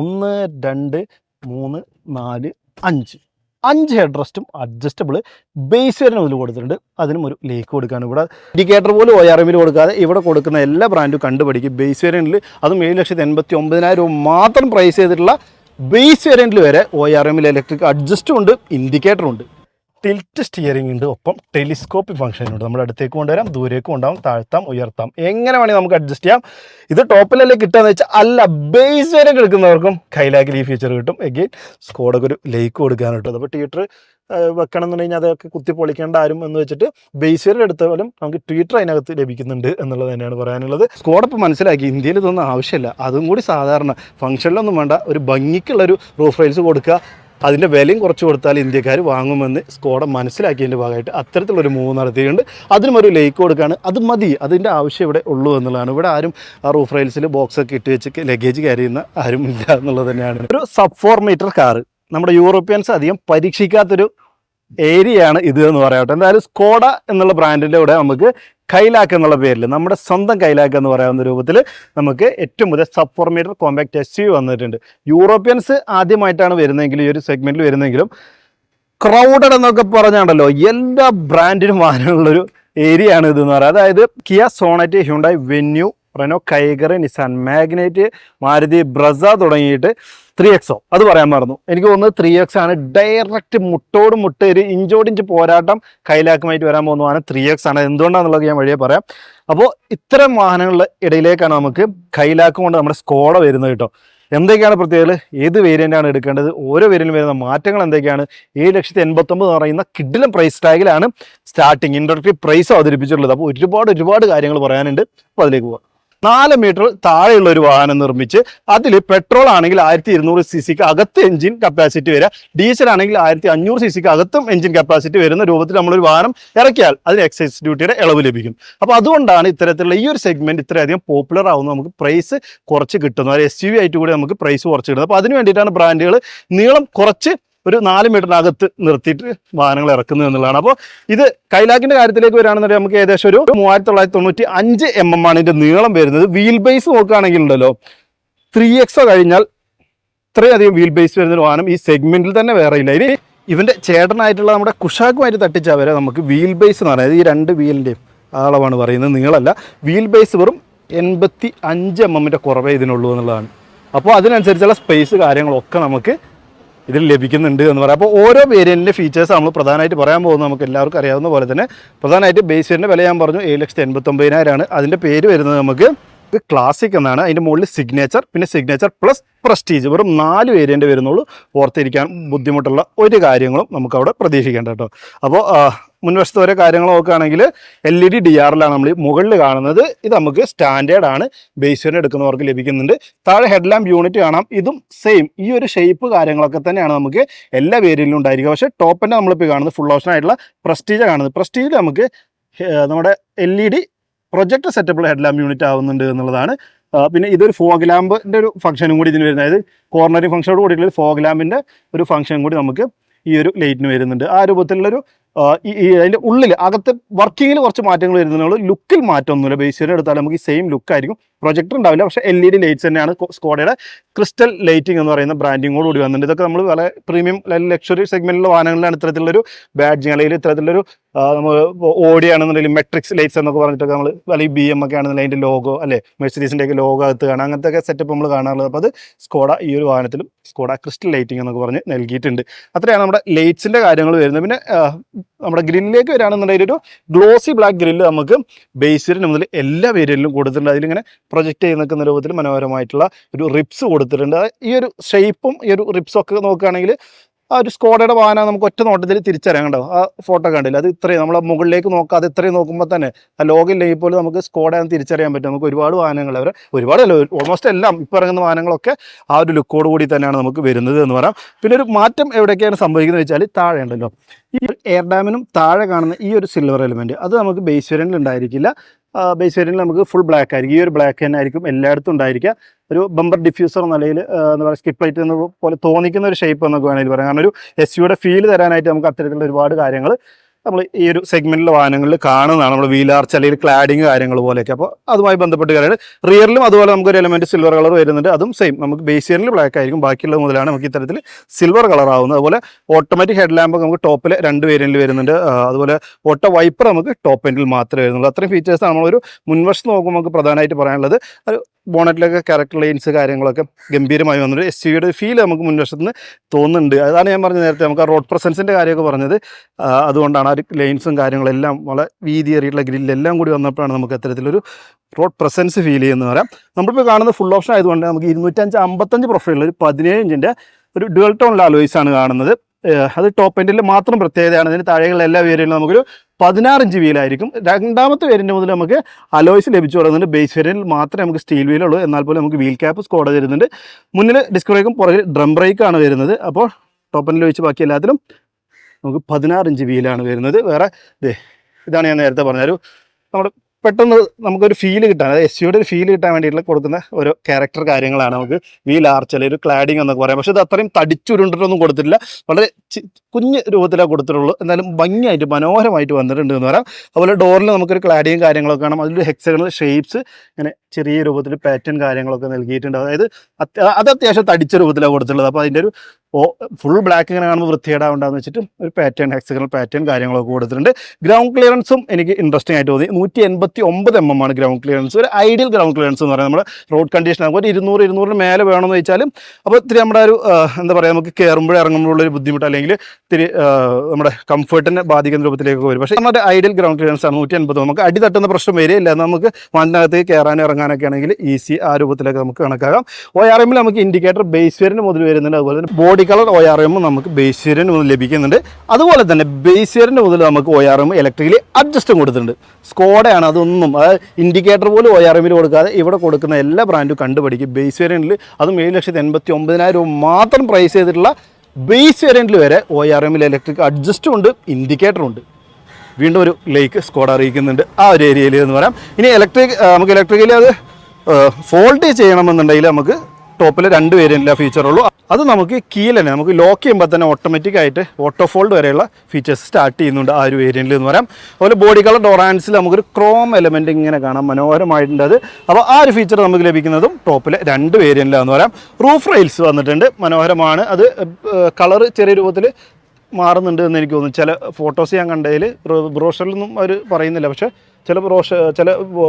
ഒന്ന് രണ്ട് മൂന്ന് നാല് അഞ്ച്. അഞ്ച് ഹെഡ് റെസ്റ്റും അഡ്ജസ്റ്റബിൾ ബേസ് വരെ മുതൽ കൊടുത്തിട്ടുണ്ട്. അതിനും ഒരു ലേക്ക് കൊടുക്കാണ് ഇവിടെ ഇൻഡിക്കേറ്റർ പോലും ഒ ആർ എമ്മിൽ കൊടുക്കാതെ ഇവിടെ കൊടുക്കുന്ന എല്ലാ ബ്രാൻഡും കണ്ടുപിടിക്കും. ബേസ് വേരിയന്റിൽ അതും ഏഴ് ലക്ഷത്തി എൺപത്തി ഒമ്പതിനായിരം രൂപ മാത്രം പ്രൈസ് ചെയ്തിട്ടുള്ള ബേസ് വേരിയന്റിൽ വരെ ഒ ആർ എമ്മിൽ ഇലക്ട്രിക് അഡ്ജസ്റ്റും ഉണ്ട് ഇൻഡിക്കേറ്ററും ഉണ്ട്. ടിൽറ്റ് സ്റ്റിയറിംഗ് ഉണ്ട്. ഒപ്പം ടെലിസ്കോപ്പി ഫംഗ്ഷൻ ഉണ്ട്. നമ്മൾ അടുത്തേക്ക് കൊണ്ടുവരാം ദൂരേക്ക് കൊണ്ടുപോകാം താഴ്ത്താം ഉയർത്താം. എങ്ങനെ വേണമെങ്കിൽ നമുക്ക് അഡ്ജസ്റ്റ് ചെയ്യാം. ഇത് ടോപ്പിലല്ലേ കിട്ടുകയെന്ന് വെച്ചാൽ അല്ല ബേസ് വരെ കിടക്കുന്നവർക്കും കൈലാക്കിൽ ഈ ഫീച്ചർ കിട്ടും. എഗെയിൻ സ്കോഡൊക്കെ ഒരു ലേക്ക് കൊടുക്കാൻ കിട്ടും. അപ്പോൾ ട്വീറ്റർ വെക്കണം എന്നുണ്ടെങ്കിൽ അതൊക്കെ കുത്തി പൊളിക്കേണ്ട ആരും എന്ന് വെച്ചിട്ട് ബേസ് വരെ എടുത്താലും നമുക്ക് ട്വീറ്റർ അതിനകത്ത് ലഭിക്കുന്നുണ്ട് എന്നുള്ളത് തന്നെയാണ് പറയാനുള്ളത്. സ്കോഡപ്പ് മനസ്സിലാക്കി ഇന്ത്യയിൽ ഇതൊന്നും ആവശ്യമില്ല. അതും കൂടി സാധാരണ. ഫംഗ്ഷനിലൊന്നും വേണ്ട. ഒരു ഭംഗിക്കുള്ളൊരു റൂഫ് റൈൽസ് കൊടുക്കുക. അതിന്റെ വിലയും കുറച്ച് കൊടുത്താൽ ഇന്ത്യക്കാർ വാങ്ങുമെന്ന് സ്കോഡ മനസ്സിലാക്കിയതിന്റെ ഭാഗമായിട്ട് അത്തരത്തിലൊരു മൂവ് നടത്തിയിട്ടുണ്ട്. അതിനും ഒരു ലേക്ക് കൊടുക്കുകയാണ് അത് മതി. അതിന്റെ ആവശ്യം ഇവിടെ ഉള്ളൂ എന്നുള്ളതാണ്. ഇവിടെ ആരും ആ റൂഫ് റൈൽസിൽ ബോക്സൊക്കെ ഇട്ട് വെച്ച് ലഗേജ് കയറി ചെയ്യുന്ന ആരും ഇല്ല എന്നുള്ളത് തന്നെയാണ്. ഒരു സബ് ഫോർ മീറ്റർ കാറ് നമ്മുടെ യൂറോപ്യൻസ് അധികം പരീക്ഷിക്കാത്തൊരു ഏരിയയാണ് ഇത് എന്ന് പറയട്ടെ എന്തായാലും സ്കോഡ എന്നുള്ള ബ്രാൻഡിന്റെ കൂടെ നമുക്ക് കൈലാക്ക് എന്നുള്ള പേരിൽ നമ്മുടെ സ്വന്തം കൈലാക്ക് എന്ന് പറയാവുന്ന രൂപത്തിൽ നമുക്ക് ഏറ്റവും പുതിയ sub four metre compact S U വന്നിട്ടുണ്ട്. യൂറോപ്യൻസ് ആദ്യമായിട്ടാണ് വരുന്നതെങ്കിലും ഈ ഒരു സെഗ്മെന്റിൽ വരുന്നെങ്കിലും ക്രൗഡഡ് എന്നൊക്കെ പറഞ്ഞാണ്ടല്ലോ എല്ലാ ബ്രാൻഡിനും വാങ്ങാനുള്ളൊരു ഏരിയ ആണ് ഇതെന്ന് പറയുന്നത് അതായത് Kia Sonet Hyundai Venue Renault Kiger Nissan Magnite Maruti Brezza തുടങ്ങിയിട്ട് ത്രീ എക്സോ അത് പറയാൻ മറന്നു. എനിക്ക് തോന്നുന്നത് ത്രീ എക്സ് ആണ് ഡയറക്റ്റ് മുട്ടോട് മുട്ട ഒരു ഇഞ്ചോടിഞ്ച് പോരാട്ടം കൈലാക്കുമായിട്ട് വരാൻ പോകുന്ന വാഹനം ത്രീ എക്സ് ആണ്. എന്തുകൊണ്ടാണെന്നുള്ളത് ഞാൻ വഴിയെ പറയാം. അപ്പോൾ ഇത്തരം വാഹനങ്ങളുടെ ഇടയിലേക്കാണ് നമുക്ക് കൈലാക്കും കൊണ്ട് നമ്മുടെ സ്കോഡ വരുന്നത് കേട്ടോ. എന്തൊക്കെയാണ് പ്രത്യേകത ഏത് വേരിയന്റാണ് എടുക്കേണ്ടത്? ഓരോ വേരിയന്റ് വരുന്ന മാറ്റങ്ങൾ എന്തൊക്കെയാണ്? ഏഴ് ലക്ഷത്തി എൺപത്തൊമ്പത് എന്ന് പറയുന്ന കിഡിലും പ്രൈസ് ടാഗിലാണ് സ്റ്റാർട്ടിങ് ഇൻട്രോഡക്റ്റീവ് പ്രൈസ് അവതരിപ്പിച്ചിട്ടുള്ളത്. അപ്പോൾ ഒരുപാട് ഒരുപാട് കാര്യങ്ങൾ പറയാനുണ്ട്. അപ്പോൾ അതിലേക്ക് പോകാം നാല് മീറ്റർ താഴെയുള്ള ഒരു വാഹനം നിർമ്മിച്ച് അതിൽ പെട്രോൾ ആണെങ്കിൽ ആയിരത്തി ഇരുന്നൂറ് സി സിക്ക് അകത്ത് എഞ്ചിൻ കപ്പാസിറ്റി വരിക. ഡീസൽ ആണെങ്കിൽ ആയിരത്തി അഞ്ഞൂറ് സി സിക്ക് അകത്തും എഞ്ചിൻ കപ്പാസിറ്റി വരുന്ന രൂപത്തിൽ നമ്മളൊരു വാഹനം ഇറക്കിയാൽ അതിന് എക്സൈസ് ഡ്യൂട്ടിയുടെ ഇളവ് ലഭിക്കും. അപ്പോൾ അതുകൊണ്ടാണ് ഇത്തരത്തിലുള്ള ഈ ഒരു സെഗ്മെന്റ് ഇത്രയധികം പോപ്പുലർ ആവുന്നത് നമുക്ക് പ്രൈസ് കുറച്ച് കിട്ടുന്നത്. ഒരു എസ് യു വി ആയിട്ട് കൂടി നമുക്ക് പ്രൈസ് കുറച്ച് കിട്ടുന്നത്. അപ്പോൾ അതിന് വേണ്ടിയിട്ടാണ് ബ്രാൻഡുകൾ നീളം കുറച്ച് ഒരു നാല് മീറ്ററിനകത്ത് നിർത്തിയിട്ട് വാഹനങ്ങൾ ഇറക്കുന്നത് എന്നുള്ളതാണ്. അപ്പോൾ ഇത് കൈലാക്കിന്റെ കാര്യത്തിലേക്ക് വരികയാണെന്നുണ്ടെങ്കിൽ നമുക്ക് ഏകദേശം ഒരു മൂവായിരത്തി തൊള്ളായിരത്തി തൊണ്ണൂറ്റി അഞ്ച് എം എം ആണ് ഇതിന്റെ നീളം വരുന്നത്. വീൽ ബേസ് നോക്കുകയാണെങ്കിൽ ഉണ്ടല്ലോ ത്രീ എക്സോ കഴിഞ്ഞാൽ ഇത്രയധികം വീൽ ബേസ് വരുന്ന വാഹനം ഈ സെഗ്മെന്റിൽ തന്നെ വേറെ ഇല്ല. ഇനി ഇവന്റെ ചേട്ടനായിട്ടുള്ള നമ്മുടെ കുഷാക്കുമായിട്ട് തട്ടിച്ച വരെ നമുക്ക് വീൽ ബേസ് എന്ന് പറയുന്നത്. ഈ രണ്ട് വീലിന്റെയും അളവാണ് പറയുന്നത് നീളമല്ല. വീൽ ബേസ് വെറും എൺപത്തി അഞ്ച് എം എമ്മിന്റെ കുറവേ ഇതിനുള്ളൂ എന്നുള്ളതാണ്. അപ്പോൾ അതിനനുസരിച്ചുള്ള സ്പേസ് കാര്യങ്ങളൊക്കെ നമുക്ക് ഇതിൽ ലഭിക്കുന്നുണ്ട് എന്ന് പറയാം. അപ്പോൾ ഓരോ വേരിയന്റിന്റെ ഫീച്ചേഴ്സ് നമ്മൾ പ്രധാനമായിട്ട് പറയാൻ പോകുന്നത്. നമുക്ക് എല്ലാവർക്കും അറിയാവുന്ന പോലെ തന്നെ പ്രധാനമായിട്ട് ബേസ് വേരിയന്റെ വില ഞാൻ പറഞ്ഞു ഏഴ് ലക്ഷത്തി എൺപത്തൊമ്പതിനായിരമാണ് അതിന്റെ പേര് വരുന്നത് നമുക്ക് ക്ലാസിക് എന്നാണ്. അതിന്റെ മുകളിൽ സിഗ്നേച്ചർ പിന്നെ സിഗ്നേച്ചർ പ്ലസ് പ്രസ്റ്റീജ് വെറും നാല് വേരിയന്റ് വരുന്നുള്ളൂ. ഓർത്തിരിക്കാൻ ബുദ്ധിമുട്ടുള്ള ഒരു കാര്യങ്ങളും നമുക്കവിടെ പ്രതീക്ഷിക്കേണ്ട കേട്ടോ. അപ്പോൾ മുൻവശത്ത് വരെ കാര്യങ്ങൾ നോക്കുകയാണെങ്കിൽ എൽ ഇ ഡി ഡി ആറിലാണ് നമ്മൾ മുകളിൽ കാണുന്നത്. ഇത് നമുക്ക് സ്റ്റാൻഡേർഡ് ആണ്. ബേസ് വേരിയന്റ് എടുക്കുന്നവർക്ക് ലഭിക്കുന്നുണ്ട്. താഴെ ഹെഡ് ലാമ്പ് യൂണിറ്റ് കാണാം. ഇതും സെയിം ഈ ഒരു ഷേപ്പ് കാര്യങ്ങളൊക്കെ തന്നെയാണ് നമുക്ക് എല്ലാ വേരിയലിലും ഉണ്ടായിരിക്കുക. പക്ഷേ ടോപ്പിന്റെ നമ്മളിപ്പോൾ കാണുന്നത് ഫുൾ ഓപ്ഷൻ ആയിട്ടുള്ള പ്രസ്റ്റീജ് കാണുന്നത്. പ്രസ്റ്റീജിൽ നമുക്ക് നമ്മുടെ എൽ ഇ ഡി പ്രൊജക്ട് സെറ്റപ്പിൾ ഹെഡ് ലാമ്പ് യൂണിറ്റ് ആവുന്നുണ്ട് എന്നുള്ളതാണ്. പിന്നെ ഇതൊരു ഫോഗ് ലാമ്പിന്റെ ഒരു ഫംഗ്ഷനും കൂടി ഇതിന് വരുന്നത്. അതായത് കോർണറിംഗ് ഫംഗ്ഷനോട് കൂടിയിട്ടുള്ള ഫോഗ് ലാമ്പിന്റെ ഒരു ഫംഗ്ഷൻ കൂടി നമുക്ക് ഈ ഒരു ലൈറ്റിന് വരുന്നുണ്ട്. ആ രൂപത്തിലുള്ളൊരു അതിന്റെ ഉള്ളിൽ അകത്ത് വർക്കിങ്ങിൽ കുറച്ച് മാറ്റങ്ങൾ വരുന്നുള്ളൂ ലുക്കിൽ മാറ്റമൊന്നുമില്ല. ബേസിനെ എടുത്താൽ നമുക്ക് ഈ സെയിം ലുക്ക് ആയിരിക്കും. പ്രൊജക്ടർ ഉണ്ടാവില്ല. പക്ഷേ എൽ ഇ ഡി ലൈറ്റ്സ് തന്നെയാണ് സ്കോഡയുടെ ക്രിസ്റ്റൽ ലൈറ്റിംഗ് എന്ന് പറയുന്ന ബ്രാൻഡിങ്ങോട് കൂടി വന്നിട്ടുണ്ട്. ഇതൊക്കെ നമ്മൾ വളരെ പ്രീമിയം ലക്ഷറി സെഗ്മെന്റിലുള്ള വാഹനങ്ങളിലാണ് ഇത്തരത്തിലുള്ളൊരു ബാഡ്ജിങ് അല്ലെങ്കിൽ ഇത്തരത്തിലൊരു നമ്മൾ ഓഡി ആണെന്നുണ്ടെങ്കിൽ മെട്രിക്സ് ലൈറ്റ്സ് എന്നൊക്കെ പറഞ്ഞിട്ടൊക്കെ നമ്മൾ അല്ലെങ്കിൽ ബി എം ഒക്കെ ആണെന്നുണ്ടെങ്കിൽ അതിന്റെ ലോഗോ അല്ലെ? മെഴ്സീസിന്റെ ഒക്കെ ലോഗോ അകത്ത് കാണാം. അങ്ങനത്തെ ഒക്കെ സെറ്റപ്പ് നമ്മൾ കാണാറുള്ളത്. അപ്പോൾ അത് സ്കോഡ ഈ ഒരു വാഹനത്തിലും സ്കോഡ ക്രിസ്റ്റൽ ലൈറ്റിംഗ് എന്നൊക്കെ പറഞ്ഞ് നൽകിയിട്ടുണ്ട്. അത്രയാണ് നമ്മുടെ ലൈറ്റ്സിന്റെ കാര്യങ്ങൾ വരുന്നത്. പിന്നെ നമ്മുടെ ഗ്രില്ലിലേക്ക് വരികയാണെന്നുണ്ടെങ്കിൽ ഒരു ഗ്ലോസി ബ്ലാക്ക് ഗ്രില്ല് നമുക്ക് ബേസിന് മുതൽ എല്ലാ വേരിയലിലും കൊടുത്തിട്ടുണ്ട്. അതിലിങ്ങനെ പ്രൊജക്റ്റ് ചെയ്ത് നിൽക്കുന്ന രൂപത്തിൽ മനോഹരമായിട്ടുള്ള ഒരു റിപ്സ് കൊടുത്തിട്ടുണ്ട്. ഈ ഒരു ഷേപ്പും ഈ ഒരു റിപ്സും ഒക്കെ നോക്കുകയാണെങ്കിൽ ആ ഒരു സ്കോഡയുടെ വാഹനം നമുക്ക് ഒറ്റ നോട്ടത്തിൽ തിരിച്ചറിയാം കണ്ടോ? ആ ഫോട്ടോ കണ്ടില്ല? അത് ഇത്രയും നമ്മൾ മുകളിലേക്ക് നോക്കാതെ ഇത്രയും നോക്കുമ്പോൾ തന്നെ ആ ലോഗോ ഇല്ലെങ്കിൽ പോലും നമുക്ക് സ്കോഡാന്ന് തിരിച്ചറിയാൻ പറ്റും. നമുക്ക് ഒരുപാട് വാഹനങ്ങൾ അവരെ ഒരുപാട് അല്ല ഓൾമോസ്റ്റ് എല്ലാം ഇപ്പോൾ ഇറങ്ങുന്ന വാഹനങ്ങളൊക്കെ ആ ഒരു ലുക്കോട് കൂടി തന്നെയാണ് നമുക്ക് വരുന്നത് എന്ന് പറയാം. പിന്നെ ഒരു മാറ്റം എവിടെയൊക്കെയാണ് സംഭവിക്കുന്നത് വെച്ചാൽ താഴെ ഉണ്ടല്ലോ. ഈ എയർ ഡാമിനും താഴെ കാണുന്ന ഈ ഒരു സിൽവർ എലിമെന്റ് അത് നമുക്ക് ബേസ് വേരിയന്റിൽ ഉണ്ടായിരിക്കില്ല. ബേസ് വേരിയന്റിൽ നമുക്ക് ഫുൾ ബ്ലാക്ക് ആയിരിക്കും. ഈ ഒരു ബ്ലാക്ക് തന്നെ ആയിരിക്കും എല്ലായിടത്തും ഉണ്ടായിരിക്കുക. ഒരു ബമ്പർ ഡിഫ്യൂസർ നിലയിൽ എന്താ പറയുക സ്കിപ്പ് ലൈറ്റ് എന്ന പോലെ തോന്നിക്കുന്ന ഒരു ഷേപ്പ് എന്നൊക്കെ വേണമെങ്കിൽ പറയാം. കാരണം ഒരു എസ് യുടെ ഫീൽ തരാനായിട്ട് നമുക്ക് അത്തരത്തിലുള്ള ഒരുപാട് കാര്യങ്ങൾ നമ്മൾ ഈ ഒരു സെഗ്മെന്റിലെ വാഹനങ്ങളിൽ കാണുന്നതാണ്. നമ്മൾ വീലാർച്ച് അല്ലെങ്കിൽ ക്ലാഡിങ് കാര്യങ്ങൾ പോലെയൊക്കെ. അപ്പോൾ അതുമായി ബന്ധപ്പെട്ട് കാര്യങ്ങൾ റിയറിലും അതുപോലെ നമുക്ക് ഒരു എലമെന്റ് സിൽവർ കളർ വരുന്നുണ്ട്. അതും സെയിം നമുക്ക് ബേസിയറിൽ ബ്ലാക്ക് ആയിരിക്കും. ബാക്കിയുള്ളത് മുതലാണ് നമുക്ക് ഇത്തരത്തിൽ സിൽവർ കളർ ആവുന്നത്. അതുപോലെ ഓട്ടോമാറ്റിക് ഹെഡ് ലാമ്പ് നമുക്ക് ടോപ്പിൽ രണ്ട് വേരിയന്റിൽ വരുന്നുണ്ട്. അതുപോലെ ഓട്ടോ വൈപ്പർ നമുക്ക് ടോപ്പ് എൻഡിൽ മാത്രമേ വരുന്നുള്ളൂ. അത്രയും ഫീച്ചേഴ്സ് നമ്മളൊരു മുൻവശത്ത് നോക്കുമ്പോൾ നമുക്ക് പ്രധാനമായിട്ട് പറയാനുള്ളത്. ഒരു ബോണറ്റിലൊക്കെ ക്യാരക്ടർ ലൈൻസ് കാര്യങ്ങളൊക്കെ ഗംഭീരമായി വന്നിട്ട് എസ് യുടെ ഫീൽ നമുക്ക് മുൻവശത്ത് നിന്ന് തോന്നുന്നുണ്ട്. അതാണ് ഞാൻ പറഞ്ഞത് നേരത്തെ. നമുക്ക് ആ റോഡ് പ്രസൻസിന്റെ കാര്യമൊക്കെ പറഞ്ഞത്. അതുകൊണ്ടാണ് ആ ലൈൻസും കാര്യങ്ങളെല്ലാം വളരെ വീതിയേറിയിട്ടുള്ള ഗ്രില്ലെല്ലാം കൂടി വന്നപ്പോഴാണ് നമുക്ക് അത്തരത്തിലൊരു റോഡ് പ്രസൻസ് ഫീൽ ചെയ്യുന്നത് പറയാം. നമ്മളിപ്പോൾ കാണുന്ന ഫുൾ ഓപ്ഷൻ ആയതുകൊണ്ട് നമുക്ക് ഇരുന്നൂറ്റഞ്ച് അമ്പത്തഞ്ച് പ്രൊഫൈലിൽ ഒരു പതിനേഴ് ഇഞ്ചിന്റെ ഒരു ഡുവൽ ടോൺ അലോയ്സ് ആണ് കാണുന്നത്. അത് ടോപ്പ് എൻഡിൽ മാത്രം പ്രത്യേകതയാണ്. ഇതിന് താഴെയുള്ള എല്ലാ വേരിയന്റിലും നമുക്കൊരു പതിനാറ് ഇഞ്ച് വീലായിരിക്കും രണ്ടാമത്തെ വേരിയന്റ് മുതൽ നമുക്ക് അലോയ്സ് ലഭിച്ചു തുടങ്ങുന്നുണ്ട്. ബേസ് വേരിയന്റിൽ മാത്രമേ നമുക്ക് സ്റ്റീൽ വീലുള്ളൂ എന്നാൽ പോലും നമുക്ക് വീൽ ക്യാപ്പ് സ്കോഡ് വരുന്നുണ്ട്. മുന്നിൽ ഡിസ്ക് ബ്രേക്കും പുറകിൽ ഡ്രം ബ്രേക്കാണ് വരുന്നത്. അപ്പോൾ ടോപ്പ് എൻഡിൽ വെച്ച് ബാക്കി എല്ലാത്തിലും നമുക്ക് പതിനാറ് ഇഞ്ച് വീലാണ് വരുന്നത്. വേറെ ഇതാണ് ഞാൻ നേരത്തെ പറഞ്ഞ ഒരു നമ്മുടെ പെട്ടെന്ന് നമുക്കൊരു ഫീൽ കിട്ടാൻ അതായത് എസ് സിയുടെ ഒരു ഫീൽ കിട്ടാൻ വേണ്ടിയിട്ടുള്ള കൊടുക്കുന്ന ഒരു ക്യാരക്ടർ കാര്യങ്ങളാണ് നമുക്ക് വീൽ ആർച്ച് അല്ലെങ്കിൽ ഒരു ക്ലാഡിങ് എന്നൊക്കെ പറയാം. പക്ഷേ ഇത് അത്രയും തടിച്ചുരുണ്ടിട്ടൊന്നും കൊടുത്തിട്ടില്ല. വളരെ കുഞ്ഞു രൂപത്തിലാണ് കൊടുത്തിട്ടുള്ളൂ. എന്നാലും ഭംഗിയായിട്ട് മനോഹരമായിട്ട് വന്നിട്ടുണ്ട് എന്ന് പറയാം. അതുപോലെ ഡോറിൽ നമുക്കൊരു ക്ലാഡിയും കാര്യങ്ങളൊക്കെ കാണാം. അതിൽ ഹെക്സഗണൽ ഷേപ്സ് ഇങ്ങനെ ചെറിയ രൂപത്തിൽ പാറ്റേൺ കാര്യങ്ങളൊക്കെ നൽകിയിട്ടുണ്ട്. അതായത് അത്യ- അത് അത്യാവശ്യം തടിച്ച രൂപത്തിലാണ് കൊടുത്തിട്ടുള്ളത്. അപ്പോൾ അതിന്റെ ഒരു ഫുൾ ബ്ലാക്ക് ഇങ്ങനെ കാണുമ്പോൾ വൃത്തികേടാവുണ്ടാന്ന് വെച്ചിട്ട് ഒരു പാറ്റേൺ ഹെക്സഗണൽ പാറ്റേൺ കാര്യങ്ങളൊക്കെ കൊടുത്തിട്ടുണ്ട്. ഗ്രൗണ്ട് ക്ലിയറൻസും എനിക്ക് ഇൻട്രസ്റ്റിംഗ് ആയിട്ട് തോന്നി. നൂറ്റി എൺപത്തി ഒമ്പത് എം എം ആണ് ഗ്രൗണ്ട് ക്ലിയറൻസ് ഒരു ഐഡിയൽ ഗ്രൗണ്ട് ക്ലിയറൻസ് എന്ന് പറയുന്നത്. നമ്മുടെ റോഡ് കണ്ടീഷൻ ആകുമ്പോൾ ഒരു ഇരുന്നൂറ് ഇരുന്നൂറിന് മേലെ വേണമെന്ന് വെച്ചാലും അപ്പോൾ ഇത്തിരി നമ്മുടെ ഒരു എന്താ പറയുക നമുക്ക് കയറുമ്പോഴേ ഇറങ്ങുമ്പോഴുള്ള ഒരു ബുദ്ധിമുട്ട് അല്ലെങ്കിൽ ഇത്തിരി നമ്മുടെ കംഫർട്ടിനെ ബാധിക്കുന്ന രൂപത്തിലേക്ക് വരും. പക്ഷേ നമ്മുടെ ഐഡിയൽ ഗ്രൗണ്ട് ക്ലിയറൻസ് ആണ് നൂറ്റി എൺപത് നമുക്ക് അടി തട്ടുന്ന പ്രശ്നം എന്നാൽ നമുക്ക് വാഹനത്തിനകത്തേക്ക് കയറാനും ഇറങ്ങാനൊക്കെ ആണെങ്കിൽ ഈസി ആ രൂപത്തിലൊക്കെ നമുക്ക് കണക്കാക്കാം. ഒ ആർ എമ്മിൽ നമുക്ക് ഇൻഡിക്കേറ്റർ ബേസ് വേരിന് മുതൽ വരുന്നുണ്ട്. അതുപോലെ തന്നെ body colour O R M നമുക്ക് ബേസ് മുതൽ ലഭിക്കുന്നുണ്ട്. അതുപോലെ തന്നെ ബേസ് വേരിന് മുതൽ നമുക്ക് ഒ ആർ എം ഇലക്ട്രിക്കലി അഡ്ജസ്റ്റും കൊടുത്തിട്ടുണ്ട്. സ്കോഡയാണ് അതൊന്നും അതായത് ഇൻഡിക്കേറ്റർ പോലും ഒ ആർ എമ്മിൽ കൊടുക്കാതെ ഇവിടെ കൊടുക്കുന്ന എല്ലാ ബ്രാൻഡും കണ്ടുപിടിക്കും. ബേസ് വേരിയന്റിൽ അതും ഏഴ് ലക്ഷത്തി എൺപത്തി ഒമ്പതിനായിരം രൂപ മാത്രം പ്രൈസ് ചെയ്തിട്ടുള്ള ബേസ് വേരിയന്റിൽ വരെ ഒ ആർ എമ്മിൽ ഇലക്ട്രിക് അഡ്ജസ്റ്റും ഉണ്ട് ഇൻഡിക്കേറ്ററും ഉണ്ട്. വീണ്ടും ഒരു ലേക്ക് സ്കോഡ് അറിയിക്കുന്നുണ്ട്. ആ ഒരു ഏരിയയിൽ എന്ന് പറയാം. ഇനി ഇലക്ട്രിക് നമുക്ക് ഇലക്ട്രിക്കലി അത് ഫോൾട്ട് ചെയ്യണമെന്നുണ്ടെങ്കിൽ നമുക്ക് ടോപ്പിൽ രണ്ട് വേരിയന്റിലെ ഫീച്ചറുള്ളൂ അത് നമുക്ക് കീൽ തന്നെ നമുക്ക് ലോക്ക് ചെയ്യുമ്പോൾ തന്നെ ഓട്ടോമാറ്റിക് ആയിട്ട് ഓട്ടോ ഫോൾഡ് വരെയുള്ള ഫീച്ചേഴ്സ് സ്റ്റാർട്ട് ചെയ്യുന്നുണ്ട് ആ ഒരു വേരിയന്റിൽ എന്ന് പറയാം. അതുപോലെ ബോഡി കളർ ഡോറാൻസിൽ നമുക്കൊരു ക്രോം എലമെന്റ് ഇങ്ങനെ കാണാം മനോഹരമായിട്ടുണ്ട് അത്. അപ്പോൾ ആ ഒരു ഫീച്ചർ നമുക്ക് ലഭിക്കുന്നതും ടോപ്പിൽ രണ്ട് വേരിയന്റിലാന്ന് പറയാം. റൂഫ് റെയിൽസ് വന്നിട്ടുണ്ട് മനോഹരമാണ്. അത് കളർ ചെറിയ രൂപത്തിൽ മാറുന്നുണ്ട് എന്ന് എനിക്ക് തോന്നുന്നു. ചില ഫോട്ടോസ് ഞാൻ കണ്ടതിൽ ബ്രോഷറിലൊന്നും അവർ പറയുന്നില്ല. പക്ഷേ ചില റോഷ ചില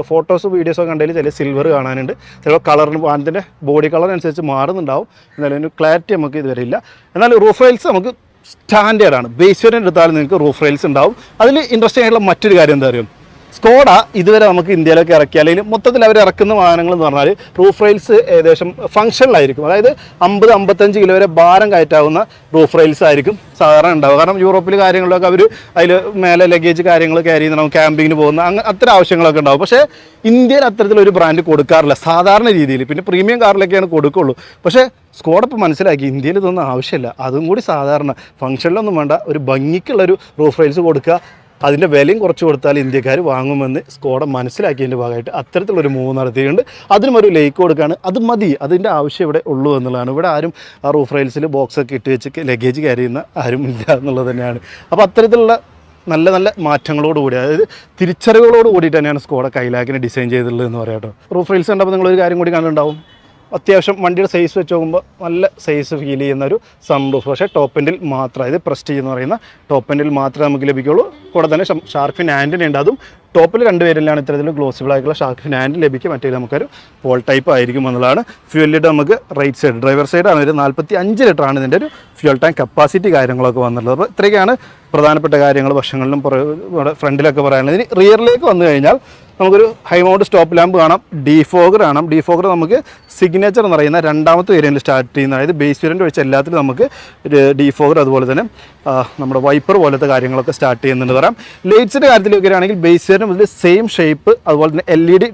ഫോട്ടോസ് വീഡിയോസ് കണ്ടതിൽ ചില സിൽവർ കാണാനുണ്ട്. ചില കളറിന് വാനത്തിന്റെ ബോഡി കളർ അനുസരിച്ച് മാറുന്നുണ്ടാവും. എന്നാലും ഒരു ക്ലാരിറ്റി നമുക്ക് ഇതുവരെ ഇല്ല. എന്നാൽ റൂഫ് റെയിൽസ് നമുക്ക് സ്റ്റാൻഡേർഡാണ് ബേസ് വേരിയന്റ് എടുത്താലും നിങ്ങൾക്ക് റൂഫ് റെയിൽസ് ഉണ്ടാവും. അതിൽ ഇൻട്രസ്റ്റിംഗ് ആയിട്ടുള്ള മറ്റൊരു കാര്യം എന്താ അറിയും? സ്കോഡ ഇതുവരെ നമുക്ക് ഇന്ത്യയിലേക്ക് ഇറക്കി. അല്ലെങ്കിൽ മൊത്തത്തിൽ അവർ ഇറക്കുന്ന വാഹനങ്ങൾ എന്ന് പറഞ്ഞാൽ റൂഫ് റെയിൽസ് ഏകദേശം ഫങ്ഷനിലായിരിക്കും അതായത് അമ്പത് അമ്പത്തഞ്ച് കിലോ വരെ ഭാരം കയറ്റാവുന്ന റൂഫ് റെയിൽസ് ആയിരിക്കും സാധാരണ ഉണ്ടാവുക. കാരണം യൂറോപ്പിൽ കാര്യങ്ങളിലൊക്കെ അവർ അതിൽ മേലെ ലഗേജ് കാര്യങ്ങൾ ക്യാരി ചെയ്യുന്നുണ്ടാവും ക്യാമ്പിങ്ങിന് പോകുന്ന അങ്ങനെ അത്തരം ആവശ്യങ്ങളൊക്കെ ഉണ്ടാവും. പക്ഷേ ഇന്ത്യയിൽ അത്തരത്തിലൊരു ബ്രാൻഡ് കൊടുക്കാറില്ല. സാധാരണ രീതിയിൽ പിന്നെ പ്രീമിയം കാറിലൊക്കെയാണ് കൊടുക്കുള്ളൂ. പക്ഷേ സ്കോഡ് ഇപ്പോൾ മനസ്സിലാക്കി ഇന്ത്യയിൽ ഇതൊന്നും ആവശ്യമില്ല. അതും കൂടി സാധാരണ. ഫംഗ്ഷനിലൊന്നും വേണ്ട. ഒരു ഭംഗിക്കുള്ളൊരു റൂഫ് റെയിൽസ് കൊടുക്കുക. അതിന്റെ വിലയും കുറച്ച് കൊടുത്താൽ ഇന്ത്യക്കാർ വാങ്ങുമെന്ന് സ്കോഡ മനസ്സിലാക്കിയതിന്റെ ഭാഗമായിട്ട് അത്തരത്തിലൊരു മൂവ് നടത്തിയിട്ടുണ്ട്. അതിനും ഒരു ലേക്ക് കൊടുക്കുകയാണ് അത് മതി. അതിന്റെ ആവശ്യം ഇവിടെ ഉള്ളൂ എന്നുള്ളതാണ്. ഇവിടെ ആരും ആ റൂഫ് റെയിൽസിൽ ബോക്സൊക്കെ ഇട്ട് വെച്ച് ലഗേജ് ക്യാരി ചെയ്യുന്ന ആരും ഇല്ല എന്നുള്ളത് തന്നെയാണ്. അപ്പോൾ അത്തരത്തിലുള്ള നല്ല നല്ല മാറ്റങ്ങളോട് കൂടി അതായത് തിരിച്ചറിവുകളോട് കൂടിയിട്ട് തന്നെയാണ് സ്കോഡ കൈലാക്കിനെ ഡിസൈൻ ചെയ്തിട്ടുള്ളത് എന്ന് പറയാം കേട്ടോ. റൂഫ് റെയിൽസ് കണ്ടപ്പോൾ നിങ്ങളൊരു കാര്യം കൂടി കണ്ടിട്ടുണ്ടാവും. അത്യാവശ്യം വണ്ടിയുടെ സൈസ് വെച്ച് നോക്കുമ്പോൾ നല്ല സൈസ് ഫീൽ ചെയ്യുന്ന ഒരു സൺറൂഫ് പക്ഷേ ടോപ്പ് എൻഡിൽ മാത്രം അതായത് പ്രസ്റ്റീജ് എന്ന് പറയുന്ന ടോപ്പ് എൻഡിൽ മാത്രമേ നമുക്ക് ലഭിക്കുള്ളൂ. കൂടെ തന്നെ ഷാർഫിൻ ആന്റിന് ഉണ്ട്. അതും ടോപ്പിൽ രണ്ട് പേരിലാണ് ഇത്തരത്തിൽ ഗ്ലോസിബിൾ ആയിട്ടുള്ള ഷാർഫിൻ ആൻഡ് ലഭിക്കും മറ്റേ നമുക്കൊരു പോൾ ടൈപ്പ് ആയിരിക്കും എന്നുള്ളതാണ്. ഫ്യൂൽ ലിറ്റർ നമുക്ക് റൈറ്റ് സൈഡ് ഡ്രൈവർ സൈഡാണ് ഒരു നാൽപ്പത്തി അഞ്ച് ലിറ്ററാണ് ഇതിന്റെ ഒരു ഫ്യൂൽ ടാങ്ക് കപ്പാസിറ്റി കാര്യങ്ങളൊക്കെ വന്നിട്ടുള്ളത്. അപ്പോൾ ഇത്രയൊക്കെയാണ് പ്രധാനപ്പെട്ട കാര്യങ്ങൾ. വശങ്ങളിലും ഫ്രണ്ടിലൊക്കെ പറയാനുള്ളത്. ഇനി റിയറിലേക്ക് വന്നു കഴിഞ്ഞാൽ നമുക്കൊരു ഹൈ മൗണ്ട് സ്റ്റോപ്പ് ലാമ്പ് കാണാം ഡിഫോഗർ കാണാം. ഡിഫോഗർ നമുക്ക് സിഗ്നേച്ചർ എന്ന് പറയുന്ന രണ്ടാമത്തെ വേരിയന്റിൽ സ്റ്റാർട്ട് ചെയ്യുന്ന അതായത് ബേസ് വേരിയന്റ് ഒഴിച്ച് എല്ലാത്തിലും നമുക്ക് ഡിഫോഗർ അതുപോലെ തന്നെ നമ്മുടെ വൈപ്പർ പോലത്തെ കാര്യങ്ങളൊക്കെ സ്റ്റാർട്ട് ചെയ്യുന്നുണ്ട്. പറയാം ലൈറ്റ്സിന്റെ കാര്യത്തിൽ വരികയാണെങ്കിൽ ബേസ് വേരിയന്റ് മുതൽ സെയിം ഷേപ്പ് അതുപോലെ തന്നെ എൽ ഇ ഡി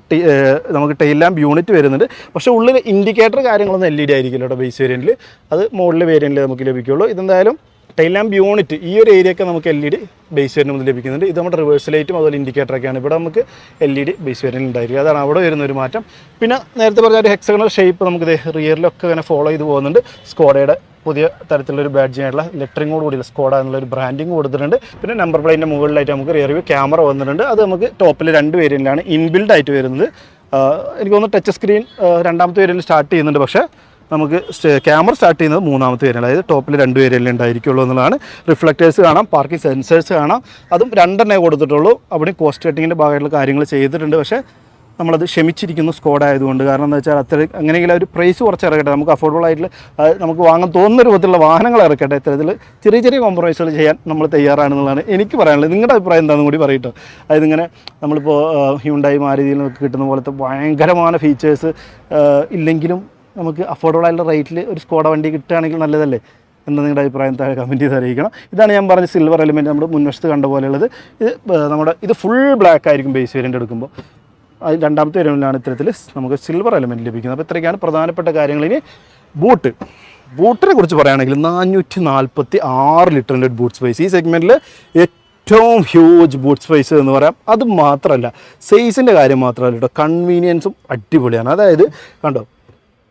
നമുക്ക് ടെയിൽ ലാമ്പ് യൂണിറ്റ് വരുന്നുണ്ട്. പക്ഷേ ഉള്ളിൽ ഇൻഡിക്കേറ്റർ കാര്യങ്ങളൊന്നും എൽ ഇ ഡി ആയിരിക്കില്ല കേട്ടോ ബേസ് വേരിയന്റിൽ അത് മുകളിലെ വേരിയന്റിൽ നമുക്ക് ലഭിക്കുള്ളൂ. ഇതെന്തായാലും ടെയിൽ ലാമ്പ് യൂണിറ്റ് ഈ ഒരു ഏരിയയൊക്കെ നമുക്ക് എൽ ഇ ഡി ബേസ് മുതൽ ലഭിക്കുന്നുണ്ട്. ഇത് നമ്മുടെ റിവേഴ്സ് ലൈറ്റും അതുപോലെ ഇൻഡിക്കേറ്ററൊക്കെയാണ് ഇവിടെ നമുക്ക് L E D base variant ഉണ്ടായിരിക്കും. അതാണ് അവിടെ വരുന്ന ഒരു മാറ്റം. പിന്നെ നേരത്തെ പറഞ്ഞ ഒരു ഹെക്സഗണൽ ഷേപ്പ് നമുക്ക് റിയറിലൊക്കെ ഇങ്ങനെ ഫോളോ ചെയ്ത് പോകുന്നുണ്ട്. സ്കോഡയുടെ പുതിയ തരത്തിലുള്ള ഒരു ബാഡ്ജ് ആയിട്ടുള്ള ലെറ്ററിങ്ങോട് കൂടിയുള്ള സ്കോഡ എന്നുള്ള ഒരു ബ്രാൻഡിങ് കൊടുത്തിട്ടുണ്ട്. പിന്നെ നമ്പർ പ്ലേറ്റിന്റെ മുകളിലായിട്ട് നമുക്ക് റിയർ വ്യൂ ക്യാമറ വന്നിട്ടുണ്ട്. അത് നമുക്ക് ടോപ്പിൽ രണ്ട് വേരിയന്റിലാണ് ഇൻബിൽഡ് ആയിട്ട് വരുന്നത്. എനിക്ക് തോന്നുന്നു ടച്ച് സ്ക്രീൻ രണ്ടാമത്തെ വേരിയന്റിൽ സ്റ്റാർട്ട് ചെയ്യുന്നുണ്ട്. പക്ഷേ നമുക്ക് ക്യാമറ സ്റ്റാർട്ട് ചെയ്യുന്നത് മൂന്നാമത്തെ വേരിയന്റ് അതായത് ടോപ്പിൽ രണ്ട് പേരല്ലേ ഉണ്ടായിരിക്കുള്ളൂ എന്നുള്ളതാണ്. റിഫ്ലക്റ്റേഴ്സ് കാണാം പാർക്കിംഗ് സെൻസേഴ്സ് കാണാം. അതും രണ്ടെണ്ണേ കൊടുത്തിട്ടുള്ളൂ. അവിടെ കോസ്റ്റ് കട്ടിങ്ങിന്റെ ഭാഗമായിട്ടുള്ള കാര്യങ്ങൾ ചെയ്തിട്ടുണ്ട്. പക്ഷേ നമ്മളത് ക്ഷമിച്ചിരിക്കുന്ന സ്കോഡ് ആയതുകൊണ്ട്. കാരണം എന്താ വെച്ചാൽ അത്ര അങ്ങനെയെങ്കിലും ഒരു പ്രൈസ് കുറച്ച് ഇറക്കട്ടെ. നമുക്ക് അഫോർഡബിൾ ആയിട്ടുള്ള നമുക്ക് വാങ്ങാൻ തോന്നുന്ന രൂപത്തിലുള്ള വാഹനങ്ങൾ ഇറക്കട്ടെ. ഇത്തരത്തിൽ ചെറിയ ചെറിയ കോംപ്രമൈസുകൾ ചെയ്യാൻ നമ്മൾ തയ്യാറാണെന്നുള്ളതാണ് എനിക്ക് പറയാനുള്ളത്. നിങ്ങളുടെ അഭിപ്രായം എന്താണെന്ന് കൂടി പറയട്ടോ. അതായത് ഇങ്ങനെ നമ്മളിപ്പോൾ ഹ്യൂണ്ടായി മാരുതിയിൽ നിന്നൊക്കെ കിട്ടുന്ന പോലത്തെ ഭയങ്കരമായ ഫീച്ചേഴ്സ് ഇല്ലെങ്കിലും നമുക്ക് അഫോർഡബിൾ ആയിട്ടുള്ള റേറ്റിൽ ഒരു സ്കോഡ വണ്ടി കിട്ടുകയാണെങ്കിൽ നല്ലതല്ലേ? എന്ന് നിങ്ങളുടെ അഭിപ്രായം താഴെ കമന്റ് ചെയ്ത് അറിയിക്കണം. ഇതാണ് ഞാൻ പറഞ്ഞ സിൽവർ എലിമെന്റ് നമ്മൾ മുൻവശത്ത് കണ്ട പോലെയുള്ളത്. ഇത് നമ്മുടെ ഇത് ഫുൾ ബ്ലാക്ക് ആയിരിക്കും ബേസ് വേരിയന്റ് എടുക്കുമ്പോൾ. അത് രണ്ടാമത്തെ വരുമ്പോഴാണ് ഇത്തരത്തിൽ നമുക്ക് സിൽവർ എലിമെന്റ് ലഭിക്കുന്നത്. അപ്പോൾ ഇത്രയൊക്കെയാണ് പ്രധാനപ്പെട്ട കാര്യങ്ങൾ. ഇനി ബൂട്ട് ബൂട്ടിനെ കുറിച്ച് പറയുകയാണെങ്കിൽ നാനൂറ്റി നാൽപ്പത്തി ആറ് ലിറ്ററിന്റെ ഒരു ബൂട്ട് സ്പേസ് ഈ സെഗ്മെന്റിൽ ഏറ്റവും ഹ്യൂജ് ബൂട്ട് സ്പേസ് എന്ന് പറയാം. അത് മാത്രമല്ല സൈസിന്റെ കാര്യം മാത്രമല്ല കേട്ടോ. കൺവീനിയൻസും അടിപൊളിയാണ്. അതായത് കണ്ടോ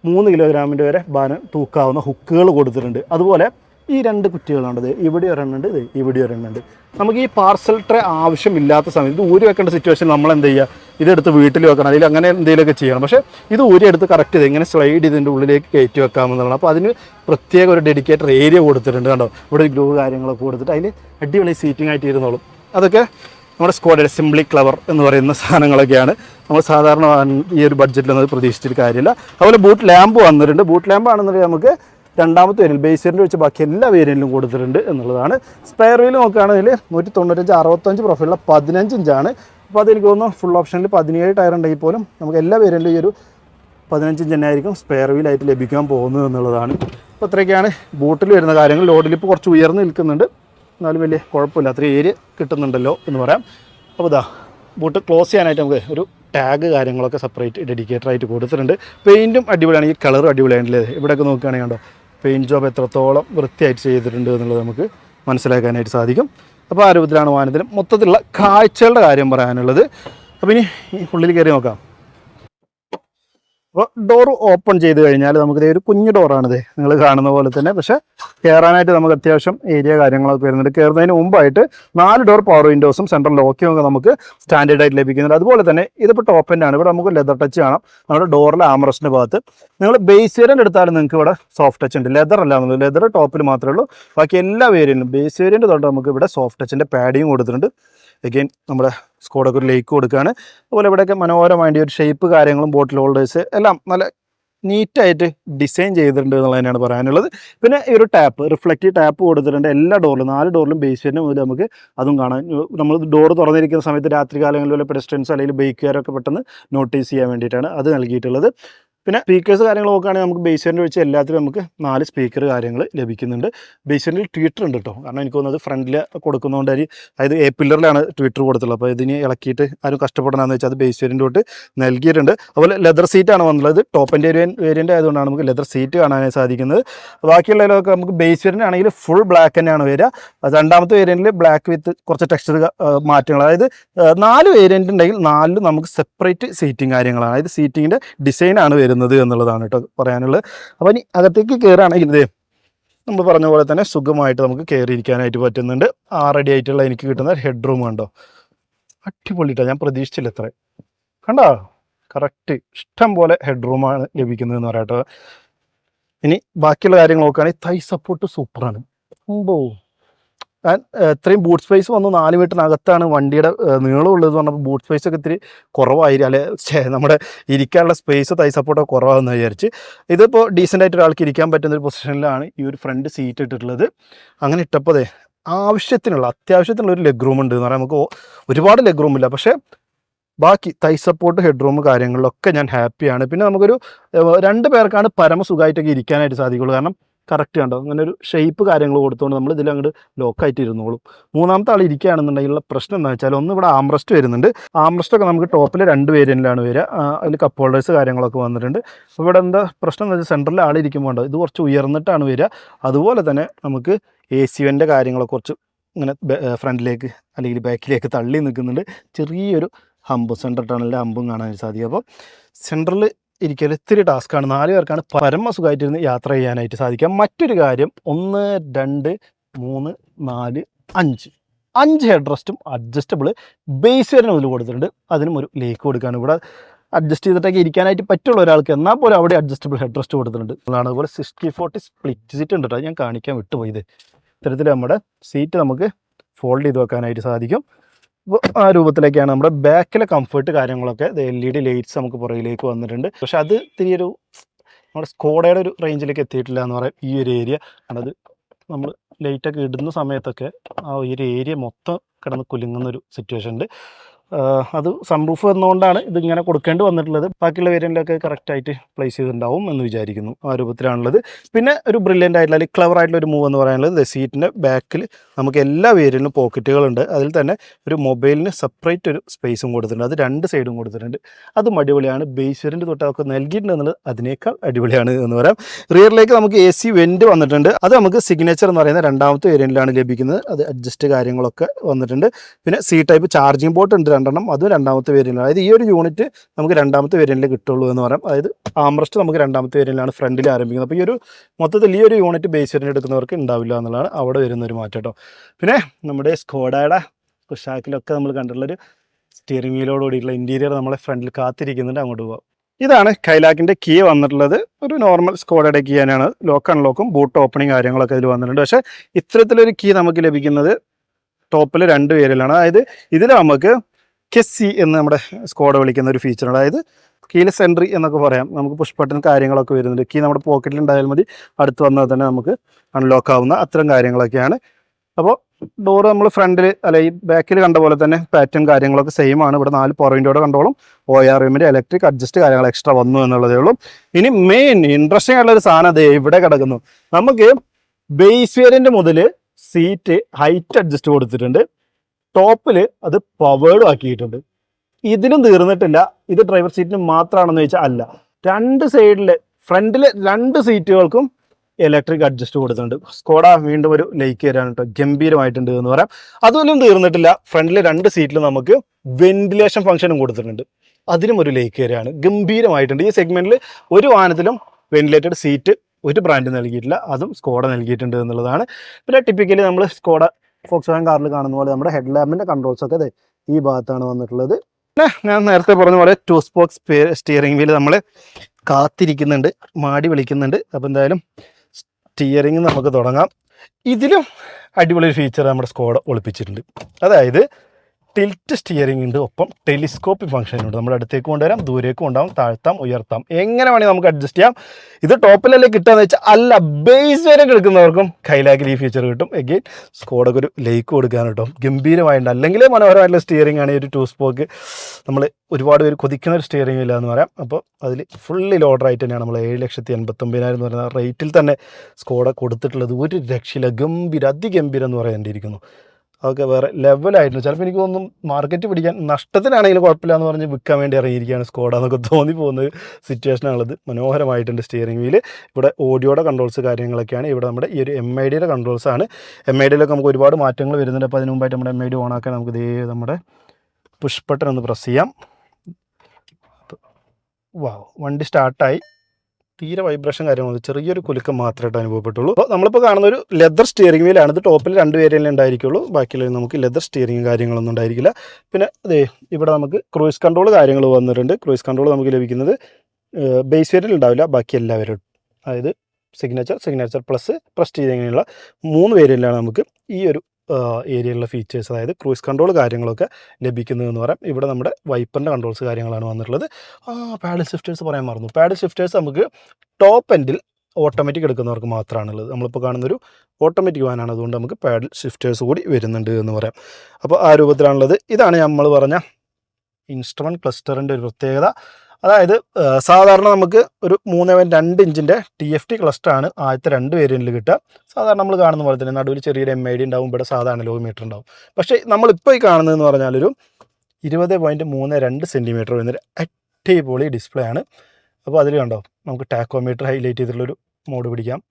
മൂന്ന് കിലോഗ്രാമിന്റെ വരെ ഭാരം തൂക്കാവുന്ന ഹുക്കുകൾ കൊടുത്തിട്ടുണ്ട്. അതുപോലെ ഈ രണ്ട് കുറ്റികളുണ്ട് ഇവിടെ ഒരെണ്ണുണ്ട് ഇത് ഇവിടെ ഒരെണ്ണുണ്ട് നമുക്ക് ഈ പാർസൽ ട്രേ ആവശ്യമില്ലാത്ത സമയത്ത് ഇത് ഊരി വെക്കേണ്ട സിറ്റുവേഷൻ നമ്മൾ എന്ത് ചെയ്യുക? ഇതെടുത്ത് വീട്ടിൽ വെക്കണം. അതിൽ അങ്ങനെ എന്തെങ്കിലുമൊക്കെ ചെയ്യണം. പക്ഷേ ഇത് ഊരി എടുത്ത് കറക്റ്റ് ചെയ്ത് ഇങ്ങനെ സ്ലൈഡ് ഇതിന്റെ ഉള്ളിലേക്ക് കയറ്റി വെക്കാമെന്നുള്ളതാണ്. അപ്പോൾ അതിന് പ്രത്യേക ഒരു ഡെഡിക്കേറ്റഡ് ഏരിയ കൊടുത്തിട്ടുണ്ട് കണ്ടോ? ഇവിടെ ഗ്ലൂ കാര്യങ്ങളൊക്കെ കൊടുത്തിട്ട് അതിൽ അടിപൊളി സീറ്റിംഗ് ആയിട്ട് ഇരുന്നോളും. അതൊക്കെ നമ്മുടെ സ്ക്വാഡിൽ സിംപ്ലി ക്ലവർ എന്ന് പറയുന്ന സാധനങ്ങളൊക്കെയാണ്. നമ്മൾ സാധാരണ ഈ ഒരു ബഡ്ജറ്റിലൊന്നും നിന്ന് പ്രതീക്ഷിച്ചിട്ട് കാര്യമില്ല. അതുപോലെ ബൂട്ട് ലാമ്പ് വന്നിട്ടുണ്ട്. ബൂട്ട് ലാമ്പ് ആണെന്നുണ്ടെങ്കിൽ നമുക്ക് രണ്ടാമത്തെ വേരിയൽ ബേസ് വെച്ച് ബാക്കി എല്ലാ വേരിയന്റിലും കൊടുത്തിട്ടുണ്ട് എന്നുള്ളതാണ്. സ്പെയർ വീൽ നോക്കുകയാണെങ്കിൽ നൂറ്റി തൊണ്ണൂറ്റഞ്ച് അറുപത്തഞ്ച് പ്രൊഫൈലുള്ള പതിനഞ്ച് ഇഞ്ചാണ്. അപ്പോൾ അതെനിക്ക് തോന്നുന്നു ഫുൾ ഓപ്ഷനിൽ പതിനേഴ് ടയർ ഉണ്ടെങ്കിൽ പോലും നമുക്ക് എല്ലാ വേരിയന്റിലും ഈ ഒരു പതിനഞ്ച് ഇഞ്ച് തന്നെ ആയിരിക്കും സ്പെയർ വീലായിട്ട് ലഭിക്കാൻ പോകുന്നത് എന്നുള്ളതാണ്. അപ്പോൾ ഇത്രയൊക്കെയാണ് ബൂട്ടിൽ വരുന്ന കാര്യങ്ങൾ. ലോഡിൽ ഇപ്പോൾ കുറച്ച് ഉയർന്ന് നിൽക്കുന്നുണ്ട്. എന്നാലും വലിയ കുഴപ്പമില്ല. അത്രയും ഏരിയ കിട്ടുന്നുണ്ടല്ലോ എന്ന് പറയാം. അപ്പോൾ ഇതാ ബൂട്ട് ക്ലോസ് ചെയ്യാനായിട്ട് നമുക്ക് ഒരു ടാഗ് കാര്യങ്ങളൊക്കെ സെപ്പറേറ്റ് ഡെഡിക്കേറ്റഡ് ആയിട്ട് കൊടുത്തിട്ടുണ്ട്. പെയിന്റും അടിപൊളിയാണ്. ഈ കളറും അടിപൊളിയാണല്ലേ? ഇവിടെയൊക്കെ നോക്കുകയാണെങ്കിൽ കണ്ടോ പെയിന്റ് ജോബ് എത്രത്തോളം വൃത്തിയായിട്ട് ചെയ്തിട്ടുണ്ട് എന്നുള്ളത് നമുക്ക് മനസ്സിലാക്കാനായിട്ട് സാധിക്കും. അപ്പോൾ ആ രൂപത്തിലാണ് വാഹനത്തിൽ മൊത്തത്തിലുള്ള കാഴ്ചകളുടെ കാര്യം പറയാനുള്ളത്. അപ്പോൾ ഇനി ഉള്ളിൽ കയറി നോക്കാം. അപ്പോൾ ഡോർ ഓപ്പൺ ചെയ്ത് കഴിഞ്ഞാൽ നമുക്ക് ഇതേ ഒരു കുഞ്ഞു ഡോറാണിത് നിങ്ങൾ കാണുന്ന പോലെ തന്നെ. പക്ഷേ കയറാനായിട്ട് നമുക്ക് അത്യാവശ്യം ഏരിയ കാര്യങ്ങളൊക്കെ വരുന്നുണ്ട്. കയറുന്നതിന് മുമ്പായിട്ട് നാല് ഡോർ പവർ വിൻഡോസും സെൻട്രൽ ലോക്കിയും ഒക്കെ നമുക്ക് സ്റ്റാൻഡേർഡ് ആയിട്ട് ലഭിക്കുന്നുണ്ട്. അതുപോലെ തന്നെ ഇതിപ്പോൾ ടോപ്പ് ആണ്. ഇവിടെ നമുക്ക് ലെതർ ടച്ച് കാണാം. നമ്മുടെ ഡോറിലെ ആമറസ്റ്റിന്റെ ഭാഗത്ത്. നിങ്ങൾ ബേസ് വേരിയന്റ് എടുത്താലും നിങ്ങൾക്ക് ഇവിടെ സോഫ്റ്റ് ടച്ച് ഉണ്ട്. ലെതർ അല്ല ലെതർ ടോപ്പിൽ മാത്രമേ ഉള്ളൂ. ബാക്കി എല്ലാ വേരിയന്റും ബേസ് വേരിയന്റ് തൊട്ട് നമുക്ക് ഇവിടെ സോഫ്റ്റ് ടച്ചിന്റെ പാഡിയും കൊടുത്തിട്ടുണ്ട്. അഗെയിൻ നമ്മുടെ സ്കോഡൊക്കെ ഒരു ലേക്ക് കൊടുക്കുകയാണ് അതുപോലെ ഇവിടെയൊക്കെ മനോഹരമായിട്ട് ഒരു ഷേപ്പ് കാര്യങ്ങളും ബോട്ടിൽ ഹോൾഡേഴ്സ് എല്ലാം നല്ല നീറ്റായിട്ട് ഡിസൈൻ ചെയ്തിട്ടുണ്ട് എന്നുള്ളത് തന്നെയാണ് പറയാനുള്ളത്. പിന്നെ ഈ ഒരു ടാപ്പ് റിഫ്ലക്റ്റീവ് ടാപ്പ് കൊടുത്തിട്ടുണ്ട്. എല്ലാ ഡോറിലും നാല് ഡോറിലും ബേസ് വരുന്ന മുതൽ നമുക്ക് അതും കാണാം. നമ്മൾ ഡോർ തുറന്നിരിക്കുന്ന സമയത്ത് രാത്രി കാലങ്ങളിൽ പെഡസ്ട്രൻസ് അല്ലെങ്കിൽ ബൈക്കുകാരൊക്കെ പെട്ടെന്ന് നോട്ടീസ് ചെയ്യാൻ വേണ്ടിയിട്ടാണ് അത് നൽകിയിട്ടുള്ളത്. പിന്നെ സ്പീക്കേഴ്സ് കാര്യങ്ങൾ നോക്കുകയാണെങ്കിൽ നമുക്ക് ബേസ്വറിന്റെ വെച്ച് എല്ലാത്തിലും നമുക്ക് നാല് സ്പീക്കർ കാര്യങ്ങൾ ലഭിക്കുന്നുണ്ട്. ബേസ്മെന്റിൽ ട്വീറ്റർ ഉണ്ട് കേട്ടോ കാരണം എനിക്ക് തോന്നുന്നത് ഫ്രണ്ടിൽ കൊടുക്കുന്നതുകൊണ്ട് അരി അതായത് എ പില്ലറിലാണ് ട്വീറ്റർ കൊടുത്തുള്ളത്. അപ്പോൾ ഇതിന് ഇളക്കിയിട്ട് ആരും കഷ്ടപ്പെടണമെന്ന് വെച്ചാൽ അത് ബേസ്മെന്റ് തൊട്ട് നൽകിയിട്ടുണ്ട്. അതുപോലെ ലെതർ സീറ്റാണ് വന്നുള്ളത് ടോപ്പ് ആൻഡ് വേരിയൻ വേരിയന്റ് ആയതുകൊണ്ടാണ് നമുക്ക് ലെതർ സീറ്റ് കാണാനായി സാധിക്കുന്നത്. ബാക്കിയുള്ളതിലൊക്കെ നമുക്ക് ബേസ് വേരിയന്റ് ആണെങ്കിൽ ഫുൾ ബ്ലാക്ക് തന്നെയാണ് വരിക. രണ്ടാമത്തെ വേരിയന്റിൽ ബ്ലാക്ക് വിത്ത് കുറച്ച് ടെക്സ്ചർ മാറ്റങ്ങൾ. അതായത് നാല് വേരിയന്റ് ഉണ്ടെങ്കിൽ നാലിലും നമുക്ക് സെപ്പറേറ്റ് സീറ്റിംഗ് കാര്യങ്ങളാണ്. അതായത് സീറ്റിങ്ങിന്റെ ഡിസൈനാണ് വരുന്നത്. എന്നുള്ളതാണ് കേട്ടോ പറയാനുള്ളത്. അപ്പം ഇനി അകത്തേക്ക് കയറുകയാണെങ്കിൽ ഇതേ നമ്മൾ പറഞ്ഞ പോലെ തന്നെ സുഖമായിട്ട് നമുക്ക് കയറിയിരിക്കാനായിട്ട് പറ്റുന്നുണ്ട്. ആറടി ആയിട്ടുള്ള എനിക്ക് കിട്ടുന്ന ഹെഡ് റൂം കണ്ടോ? അടിപൊളിട്ടോ ഞാൻ പ്രതീക്ഷിച്ചില്ല എത്ര കണ്ടോ? കറക്റ്റ് ഇഷ്ടം പോലെ ഹെഡ് റൂമാണ് ലഭിക്കുന്നത് എന്ന് പറയാട്ടോ ഇനി ബാക്കിയുള്ള കാര്യങ്ങൾ നോക്കുകയാണെങ്കിൽ തൈ സപ്പോർട്ട് സൂപ്പറാണ് ഏഹ്, ഇത്രയും ബൂട്ട് സ്പേസ് വന്നു. നാല് മീറ്ററിനകത്താണ് വണ്ടിയുടെ നീളമുള്ളത് പറഞ്ഞപ്പോൾ ബൂട്ട് സ്പേസ് ഒക്കെ ഇത്തിരി കുറവായിരിക്കും. അല്ലെ നമ്മുടെ ഇരിക്കാനുള്ള സ്പേസ് തൈ സപ്പോർട്ടൊക്കെ കുറവാണെന്ന് വിചാരിച്ച്. ഇതിപ്പോൾ ഡീസന്റ് ആയിട്ട് ഒരാൾക്ക് ഇരിക്കാൻ പറ്റുന്ന ഒരു പൊസിഷനിലാണ് ഈ ഒരു ഫ്രണ്ട് സീറ്റ് ഇട്ടിട്ടുള്ളത്. അങ്ങനെ ഇട്ടപ്പോഴേ ആവശ്യത്തിനുള്ള അത്യാവശ്യത്തിനുള്ള ഒരു ലെഗ് റൂം ഉണ്ട് എന്ന് പറയാം. നമുക്ക് ഒരുപാട് ലെഗ് റൂം ഇല്ല. പക്ഷേ ബാക്കി തൈ സപ്പോർട്ട് ഹെഡ് റൂം കാര്യങ്ങളിലൊക്കെ ഞാൻ ഹാപ്പിയാണ് പിന്നെ നമുക്കൊരു രണ്ട് പേർക്കാണ് പരമസുഖമായിട്ടൊക്കെ ഇരിക്കാനായിട്ട് സാധിക്കുള്ളൂ. കാരണം കറക്റ്റ് കണ്ടോ? അങ്ങനെ ഒരു ഷേപ്പ് കാര്യങ്ങൾ കൊടുത്തുകൊണ്ട് നമ്മൾ ഇതിൽ അങ്ങോട്ട് ലോക്കായിട്ട് ഇരുന്നോളും. മൂന്നാമത്തെ ആൾ ഇരിക്കുകയാണെന്നുണ്ടെങ്കിലുള്ള പ്രശ്നം എന്താ വെച്ചാൽ ഒന്ന് ഇവിടെ ആംറസ്റ്റ് വരുന്നുണ്ട്. ആംറസ്റ്റ് ഒക്കെ നമുക്ക് ടോപ്പിൽ രണ്ട് വേരിയന്റിലാണ് വരിക. അതിൽ കപ്പ് ഹോൾഡേഴ്സ് കാര്യങ്ങളൊക്കെ വന്നിട്ടുണ്ട്. അപ്പോൾ ഇവിടെ എന്താ പ്രശ്നം എന്താ വെച്ചാൽ സെന്ററിൽ ആൾ ഇരിക്കുമ്പോൾ ഇത് കുറച്ച് ഉയർന്നിട്ടാണ് വരിക. അതുപോലെ തന്നെ നമുക്ക് എ സി വെന്റെ കാര്യങ്ങളൊക്കെ കുറച്ച് ഇങ്ങനെ ഫ്രണ്ടിലേക്ക് അല്ലെങ്കിൽ ബാക്കിലേക്ക് തള്ളി നിൽക്കുന്നുണ്ട്. ചെറിയൊരു ഹമ്പ് സെന്റർ ടണലിന്റെ ഹമ്പും കാണാൻ സാധിക്കും. അപ്പോൾ സെന്ററിൽ ഇരിക്കൽ ഇത്തിരി ടാസ്ക്കാണ് നാല് പേർക്കാണ് പരമസുഖമായിട്ടിരുന്ന് യാത്ര ചെയ്യാനായിട്ട് സാധിക്കുക. മറ്റൊരു കാര്യം ഒന്ന് രണ്ട് മൂന്ന് നാല് അഞ്ച്. അഞ്ച് ഹെഡ് റെസ്റ്റും അഡ്ജസ്റ്റബിൾ ബേസ് വരെ മുതൽ കൊടുത്തിട്ടുണ്ട്. അതിനും ഒരു ലേക്ക് കൊടുക്കാണ് ഇവിടെ അഡ്ജസ്റ്റ് ചെയ്തിട്ടൊക്കെ ഇരിക്കാനായിട്ട് പറ്റുള്ള ഒരാൾക്ക് എന്നാൽ പോലും അവിടെ അഡ്ജസ്റ്റബിൾ ഹെഡ് റെസ്റ്റ് കൊടുത്തിട്ടുണ്ട്. അതുപോലെ സിക്സ്റ്റി ഫോർട്ടി സ്പ്ലിറ്റ് സീറ്റ് ഉണ്ട് കേട്ടോ. ഞാൻ കാണിക്കാൻ വിട്ടുപോയത്. ഇത്തരത്തിൽ നമ്മുടെ സീറ്റ് നമുക്ക് ഫോൾഡ് ചെയ്ത് വെക്കാനായിട്ട് സാധിക്കും. ആ രൂപത്തിലേക്കാണ് നമ്മുടെ ബാക്കിലെ കംഫർട്ട് കാര്യങ്ങളൊക്കെ എൽ ഇ ഡി ലൈറ്റ്സ് നമുക്ക് പുറകിലേക്ക് വന്നിട്ടുണ്ട്. പക്ഷെ അത് ഇത്തിരി ഒരു നമ്മുടെ സ്കോഡയുടെ ഒരു റേഞ്ചിലേക്ക് എത്തിയിട്ടില്ല എന്ന് പറയാം ഈ ഒരു ഏരിയ അത് നമ്മൾ ലൈറ്റൊക്കെ ഇടുന്ന സമയത്തൊക്കെ ആ ഒരു ഏരിയ മൊത്തം കിടന്ന് കുലുങ്ങുന്ന ഒരു സിറ്റുവേഷൻ ഉണ്ട്. അത് സൺറൂഫ് വന്നുകൊണ്ടാണ് ഇതിങ്ങനെ കൊടുക്കേണ്ടി വന്നിട്ടുള്ളത്. ബാക്കിയുള്ള വേരിയന്റൊക്കെ കറക്റ്റായിട്ട് പ്ലേസ് ചെയ്തിട്ടുണ്ടാവും എന്ന് വിചാരിക്കുന്നു. ആ രൂപത്തിലാണുള്ളത്. പിന്നെ ഒരു ബ്രില്യന്റ് ആയിട്ടുള്ള അല്ലെങ്കിൽ ക്ലവർ ആയിട്ടുള്ള ഒരു മൂവ് എന്ന് പറയാനുള്ളത് സീറ്റിന്റെ ബാക്കിൽ നമുക്ക് എല്ലാ വേരിയനും പോക്കറ്റുകളുണ്ട് അതിൽ തന്നെ ഒരു മൊബൈലിന് സെപ്പറേറ്റ് ഒരു സ്പേസും കൊടുത്തിട്ടുണ്ട്. അത് രണ്ട് സൈഡും കൊടുത്തിട്ടുണ്ട്. അതും അടിപൊളിയാണ്. ബേസ് വേരിയന്റ് തൊട്ടൊക്കെ നൽകിയിട്ടുണ്ട് എന്നുള്ളത് അതിനേക്കാൾ അടിപൊളിയാണ് എന്ന് പറയാം. റിയറിലേക്ക് നമുക്ക് എ സി വെന്റ് വന്നിട്ടുണ്ട്. അത് നമുക്ക് സിഗ്നേച്ചർ എന്ന് പറയുന്ന രണ്ടാമത്തെ വേരിയന്റിലാണ് ലഭിക്കുന്നത്. അത് അഡ്ജസ്റ്റ് കാര്യങ്ങളൊക്കെ വന്നിട്ടുണ്ട്. പിന്നെ സി ടൈപ്പ് ചാർജിങ് പോർട്ട് ഉണ്ട്. രണ്ടെണ്ണം അതും രണ്ടാമത്തെ വേരിയന്റ് അതായത് ഈ ഒരു യൂണിറ്റ് നമുക്ക് രണ്ടാമത്തെ വേരിയന്റിൽ കിട്ടുള്ളൂ എന്ന് പറയാം. അതായത് ആംറസ്റ്റ് നമുക്ക് രണ്ടാമത്തെ വേരിയന്റിലാണ് ഫ്രണ്ടിൽ ആരംഭിക്കുന്നത്. അപ്പോൾ ഈ ഒരു മൊത്തത്തിൽ ഈ ഒരു യൂണിറ്റ് ബേസ് വേരിയന്റ് എടുക്കുന്നവർക്ക് ഉണ്ടാവില്ല എന്നുള്ളതാണ് അവിടെ വരുന്ന ഒരു മാറ്റം കേട്ടോ. പിന്നെ നമ്മുടെ സ്കോഡയുടെ കുഷാക്കിലൊക്കെ നമ്മൾ കണ്ടിട്ടുള്ളൊരു സ്റ്റിയറിംഗ് വീലോട് കൂടിയിട്ടുള്ള ഇന്റീരിയർ നമ്മളെ ഫ്രണ്ടിൽ കാത്തിരിക്കുന്നുണ്ട്. അങ്ങോട്ട് പോകാം ഇതാണ് കൈലാക്കിന്റെ കീ വന്നിട്ടുള്ളത്. ഒരു നോർമൽ സ്കോഡയുടെ കീ തന്നെയാണ്. ലോക്ക് അൺലോക്കും ബൂട്ട് ഓപ്പണിങ് കാര്യങ്ങളൊക്കെ ഇതിൽ വന്നിട്ടുണ്ട്. പക്ഷേ ഇത്തരത്തിലൊരു കീ നമുക്ക് ലഭിക്കുന്നത് ടോപ്പിൽ രണ്ട് പേരിലാണ് അതായത് ഇതിൽ നമുക്ക് കെസ്സി എന്ന് നമ്മുടെ സ്കോഡ് വിളിക്കുന്ന ഒരു ഫീച്ചർ അതായത് കീലെസ് എൻട്രി എന്നൊക്കെ പറയാം. നമുക്ക് പുഷ് ബട്ടൺ കാര്യങ്ങളൊക്കെ വരുന്നുണ്ട്. കീ നമ്മുടെ പോക്കറ്റിൽ ഉണ്ടായാൽ മതി. അടുത്ത് വന്നാൽ തന്നെ നമുക്ക് അൺലോക്ക് ആവുന്ന അത്തരം കാര്യങ്ങളൊക്കെയാണ്. അപ്പോൾ ഡോറ് നമ്മൾ ഫ്രണ്ടിൽ അല്ല ഈ ബാക്കിൽ കണ്ട പോലെ തന്നെ പാറ്റേൺ കാര്യങ്ങളൊക്കെ സെയിം ആണ്. ഇവിടെ നാല് പോയിന്റോടെ കണ്ടോളും. ഒ ആർ എമ്മിന്റെ ഇലക്ട്രിക് അഡ്ജസ്റ്റ് കാര്യങ്ങൾ എക്സ്ട്രാ വന്നു എന്നുള്ളതേ ഉള്ളൂ. ഇനി മെയിൻ ഇൻട്രസ്റ്റിംഗ് ആയിട്ടുള്ള ഒരു സാധനം അതേ ഇവിടെ കിടക്കുന്നു. നമുക്ക് ബേസ് വേരിയന്റ് മുതൽ സീറ്റ് ഹൈറ്റ് അഡ്ജസ്റ്റ് കൊടുത്തിട്ടുണ്ട്. ടോപ്പിൽ അത് പവേർഡും ആക്കിയിട്ടുണ്ട്. ഇതിനും തീർന്നിട്ടില്ല. ഇത് ഡ്രൈവർ സീറ്റിന് മാത്രമാണെന്ന് ചോദിച്ചാൽ അല്ല. രണ്ട് സൈഡിലെ ഫ്രണ്ടിലെ രണ്ട് സീറ്റുകൾക്കും ഇലക്ട്രിക് അഡ്ജസ്റ്റ് കൊടുത്തിട്ടുണ്ട്. സ്കോഡ വീണ്ടും ഒരു ലൈക്ക് വരാൻ കേട്ടോ ഗംഭീരമായിട്ടുണ്ട് എന്ന് പറയാം. അതുപോലും തീർന്നിട്ടില്ല. ഫ്രണ്ടിലെ രണ്ട് സീറ്റിൽ നമുക്ക് വെന്റിലേഷൻ ഫംഗ്ഷനും കൊടുത്തിട്ടുണ്ട്. അതിനും ഒരു ലൈക്ക് വരികയാണ് ഗംഭീരമായിട്ടുണ്ട്. ഈ സെഗ്മെന്റിൽ ഒരു വാഹനത്തിലും വെന്റിലേറ്റഡ് സീറ്റ് ഒരു ബ്രാൻഡ് നൽകിയിട്ടില്ല. അതും സ്കോഡ നൽകിയിട്ടുണ്ട് എന്നുള്ളതാണ്. പിന്നെ ടിപ്പിക്കലി നമ്മൾ സ്കോഡ ഫോക്സ് വാൻ കാറിൽ കാണുന്ന പോലെ നമ്മുടെ ഹെഡ് ലാമ്പിന്റെ കൺട്രോൾസ് ഒക്കെ ഈ ഭാഗത്താണ് വന്നിട്ടുള്ളത്. പിന്നെ ഞാൻ നേരത്തെ പറഞ്ഞ പോലെ ടു സ്പോക്സ് സ്റ്റിയറിംഗ് വീൽ നമ്മൾ കാത്തിരിക്കുന്നുണ്ട് മാടി വിളിക്കുന്നുണ്ട്. അപ്പോൾ എന്തായാലും സ്റ്റിയറിംഗ് നമുക്ക് തുടങ്ങാം. ഇതിലും അടിപൊളി ഫീച്ചർ നമ്മുടെ സ്കോഡ് ഒളിപ്പിച്ചിട്ടുണ്ട്. അതായത് ടിൽറ്റ് സ്റ്റിയറിംഗ് ഉണ്ട്. ഒപ്പം ടെലിസ്കോപ്പിക് ഫംഗ്ഷൻ ഉണ്ട്. നമ്മുടെ അടുത്തേക്ക് കൊണ്ടുവരാം ദൂരേക്ക് കൊണ്ടുപോകാം താഴ്ത്താം ഉയർത്താം. എങ്ങനെ വേണമെങ്കിൽ നമുക്ക് അഡ്ജസ്റ്റ് ചെയ്യാം. ഇത് ടോപ്പിലല്ലേ കിട്ടുകയെന്ന് വെച്ചാൽ അല്ല ബേസ് വരെ കിടക്കുന്നവർക്കും കൈലാക്കിൽ ഈ ഫീച്ചർ കിട്ടും. എഗെയിൻ സ്കോഡൊക്കെ ഒരു ലേക്ക് കൊടുക്കാൻ കിട്ടും. ഗംഭീരമായിട്ടുണ്ട്. അല്ലെങ്കിൽ മനോഹരമായിട്ടുള്ള സ്റ്റിയറിംഗ് ആണ് ഈ ഒരു ടൂ സ്പോക്ക് നമ്മൾ ഒരുപാട് പേര് കൊതിക്കുന്ന ഒരു സ്റ്റിയറിംഗ് ഇല്ല എന്ന് പറയാം. അപ്പോൾ അതിൽ ഫുള്ളി ലോഡർ ആയിട്ട് തന്നെയാണ്. നമ്മൾ ഏഴ് ലക്ഷത്തി എൺപത്തൊമ്പതിനായിരം എന്ന് പറയുന്ന റേറ്റിൽ തന്നെ സ്കോഡ കൊടുത്തിട്ടുള്ളത്. ഒരു രക്ഷയില്ല. ഗംഭീര അതിഗംഭീരം എന്ന് പറയേണ്ടിയിരിക്കുന്നു. അതൊക്കെ വേറെ ലെവലായിരുന്നു ചിലപ്പോൾ എനിക്ക് തോന്നും മാർക്കറ്റ് പിടിക്കാൻ നഷ്ടത്തിനാണെങ്കിലും കുഴപ്പമില്ല എന്ന് പറഞ്ഞ് വിൽക്കാൻ വേണ്ടി ഇറങ്ങിയിരിക്കുകയാണ് സ്കോഡ എന്നൊക്കെ തോന്നി പോകുന്ന സിറ്റുവേഷനാണുള്ളത് മനോഹരമായിട്ടുണ്ട് സ്റ്റിയറിംഗ് വീൽ ഇവിടെ ഓഡിയോയുടെ കൺട്രോൾസ് കാര്യങ്ങളൊക്കെയാണ്. ഇവിടെ നമ്മുടെ ഈ ഒരു എം ഐ ഡിയുടെ കൺട്രോൾസ് ആണ്. എം ഐ ഡിയിലൊക്കെ നമുക്ക് ഒരുപാട് മാറ്റങ്ങൾ വരുന്നുണ്ട്. അപ്പോൾ അതിന് മുമ്പായിട്ട് നമ്മുടെ എം ഐ ഡി ഓണാക്കാൻ നമുക്ക് ഇതേ നമ്മുടെ പുഷ് ബട്ടൺ ഒന്ന് പ്രസ് ചെയ്യാം. വാ വണ്ടി സ്റ്റാർട്ടായി തീരെ വൈബ്രേഷൻ കാര്യങ്ങളൊന്നും ചെറിയൊരു കുലുക്കം മാത്രമായിട്ട് അനുഭവപ്പെട്ടുള്ളൂ. അപ്പോൾ നമ്മളിപ്പോൾ കാണുന്ന ഒരു ലെതർ സ്റ്റിയറിംഗ് വീലാണ് ഇത് ടോപ്പിൽ രണ്ട് പേരിൽ ഉണ്ടായിരിക്കുള്ളൂ. ബാക്കിയുള്ള നമുക്ക് ലെതർ സ്റ്റിയറിംഗ് കാര്യങ്ങളൊന്നും ഉണ്ടായിരിക്കില്ല. പിന്നെ അതെ ഇവിടെ നമുക്ക് ക്രൂയിസ് കൺട്രോൾ കാര്യങ്ങൾ വന്നിട്ടുണ്ട്. ക്രൂയിസ് കൺട്രോൾ നമുക്ക് ലഭിക്കുന്നത് ബേസ് വേരിയൽ ഉണ്ടാവില്ല. ബാക്കി എല്ലാവരും അതായത് സിഗ്നേച്ചർ സിഗ്നേച്ചർ പ്ലസ് പ്രസ്റ്റീജ് ഇങ്ങനെയുള്ള മൂന്ന് വേരിയലിലാണ് നമുക്ക് ഈ ഒരു ഏരിയയിലുള്ള ഫീച്ചേഴ്സ് അതായത് ക്രൂയിസ് കൺട്രോൾ കാര്യങ്ങളൊക്കെ ലഭിക്കുന്നതെന്ന് പറയാം. ഇവിടെ നമ്മുടെ വൈപ്പറിന്റെ കൺട്രോൾസ് കാര്യങ്ങളാണ് വന്നിട്ടുള്ളത്. ആ പാഡിൽ ഷിഫ്റ്റേഴ്സ് പറയാൻ മറന്നു. പാഡിൽ ഷിഫ്റ്റേഴ്സ് നമുക്ക് ടോപ്പ് എൻഡിൽ ഓട്ടോമാറ്റിക് എടുക്കുന്നവർക്ക് മാത്രമാണുള്ളത്. നമ്മളിപ്പോൾ കാണുന്നൊരു ഓട്ടോമാറ്റിക് വാനാണ് അതുകൊണ്ട് നമുക്ക് പാഡിൽ ഷിഫ്റ്റേഴ്സ് കൂടി വരുന്നുണ്ട് എന്ന് പറയാം. അപ്പോൾ ആ രൂപത്തിലാണുള്ളത്. ഇതാണ് നമ്മൾ പറഞ്ഞ ഇൻസ്ട്രുമെന്റ് ക്ലസ്റ്ററിന്റെ ഒരു പ്രത്യേകത. അതായത് സാധാരണ നമുക്ക് ഒരു മൂന്ന് പോയിന്റ് രണ്ട് ഇഞ്ചിന്റെ ടി എഫ് ടി ക്ലസ്റ്ററാണ് ആദ്യത്തെ രണ്ട് വേരിയന്റിൽ കിട്ടുക. സാധാരണ നമ്മൾ കാണുന്ന പോലെ തന്നെ നടുവിൽ ചെറിയൊരു എം ഐ ഡി ഉണ്ടാവും ഇവിടെ സാധാരണ ലോ മീറ്റർ ഉണ്ടാവും. പക്ഷേ നമ്മളിപ്പോൾ ഈ കാണുന്നതെന്ന് പറഞ്ഞാൽ ഒരു ഇരുപത് പോയിന്റ് മൂന്ന് രണ്ട് സെന്റിമീറ്റർ വരുന്നൊരു അടിപൊളി ഡിസ്പ്ലേ ആണ്. അപ്പോൾ അതിൽ കണ്ടോ നമുക്ക് ടാക്കോമീറ്റർ ഹൈലൈറ്റ് ചെയ്തിട്ടുള്ളൊരു മോഡ് പിടിക്കാം.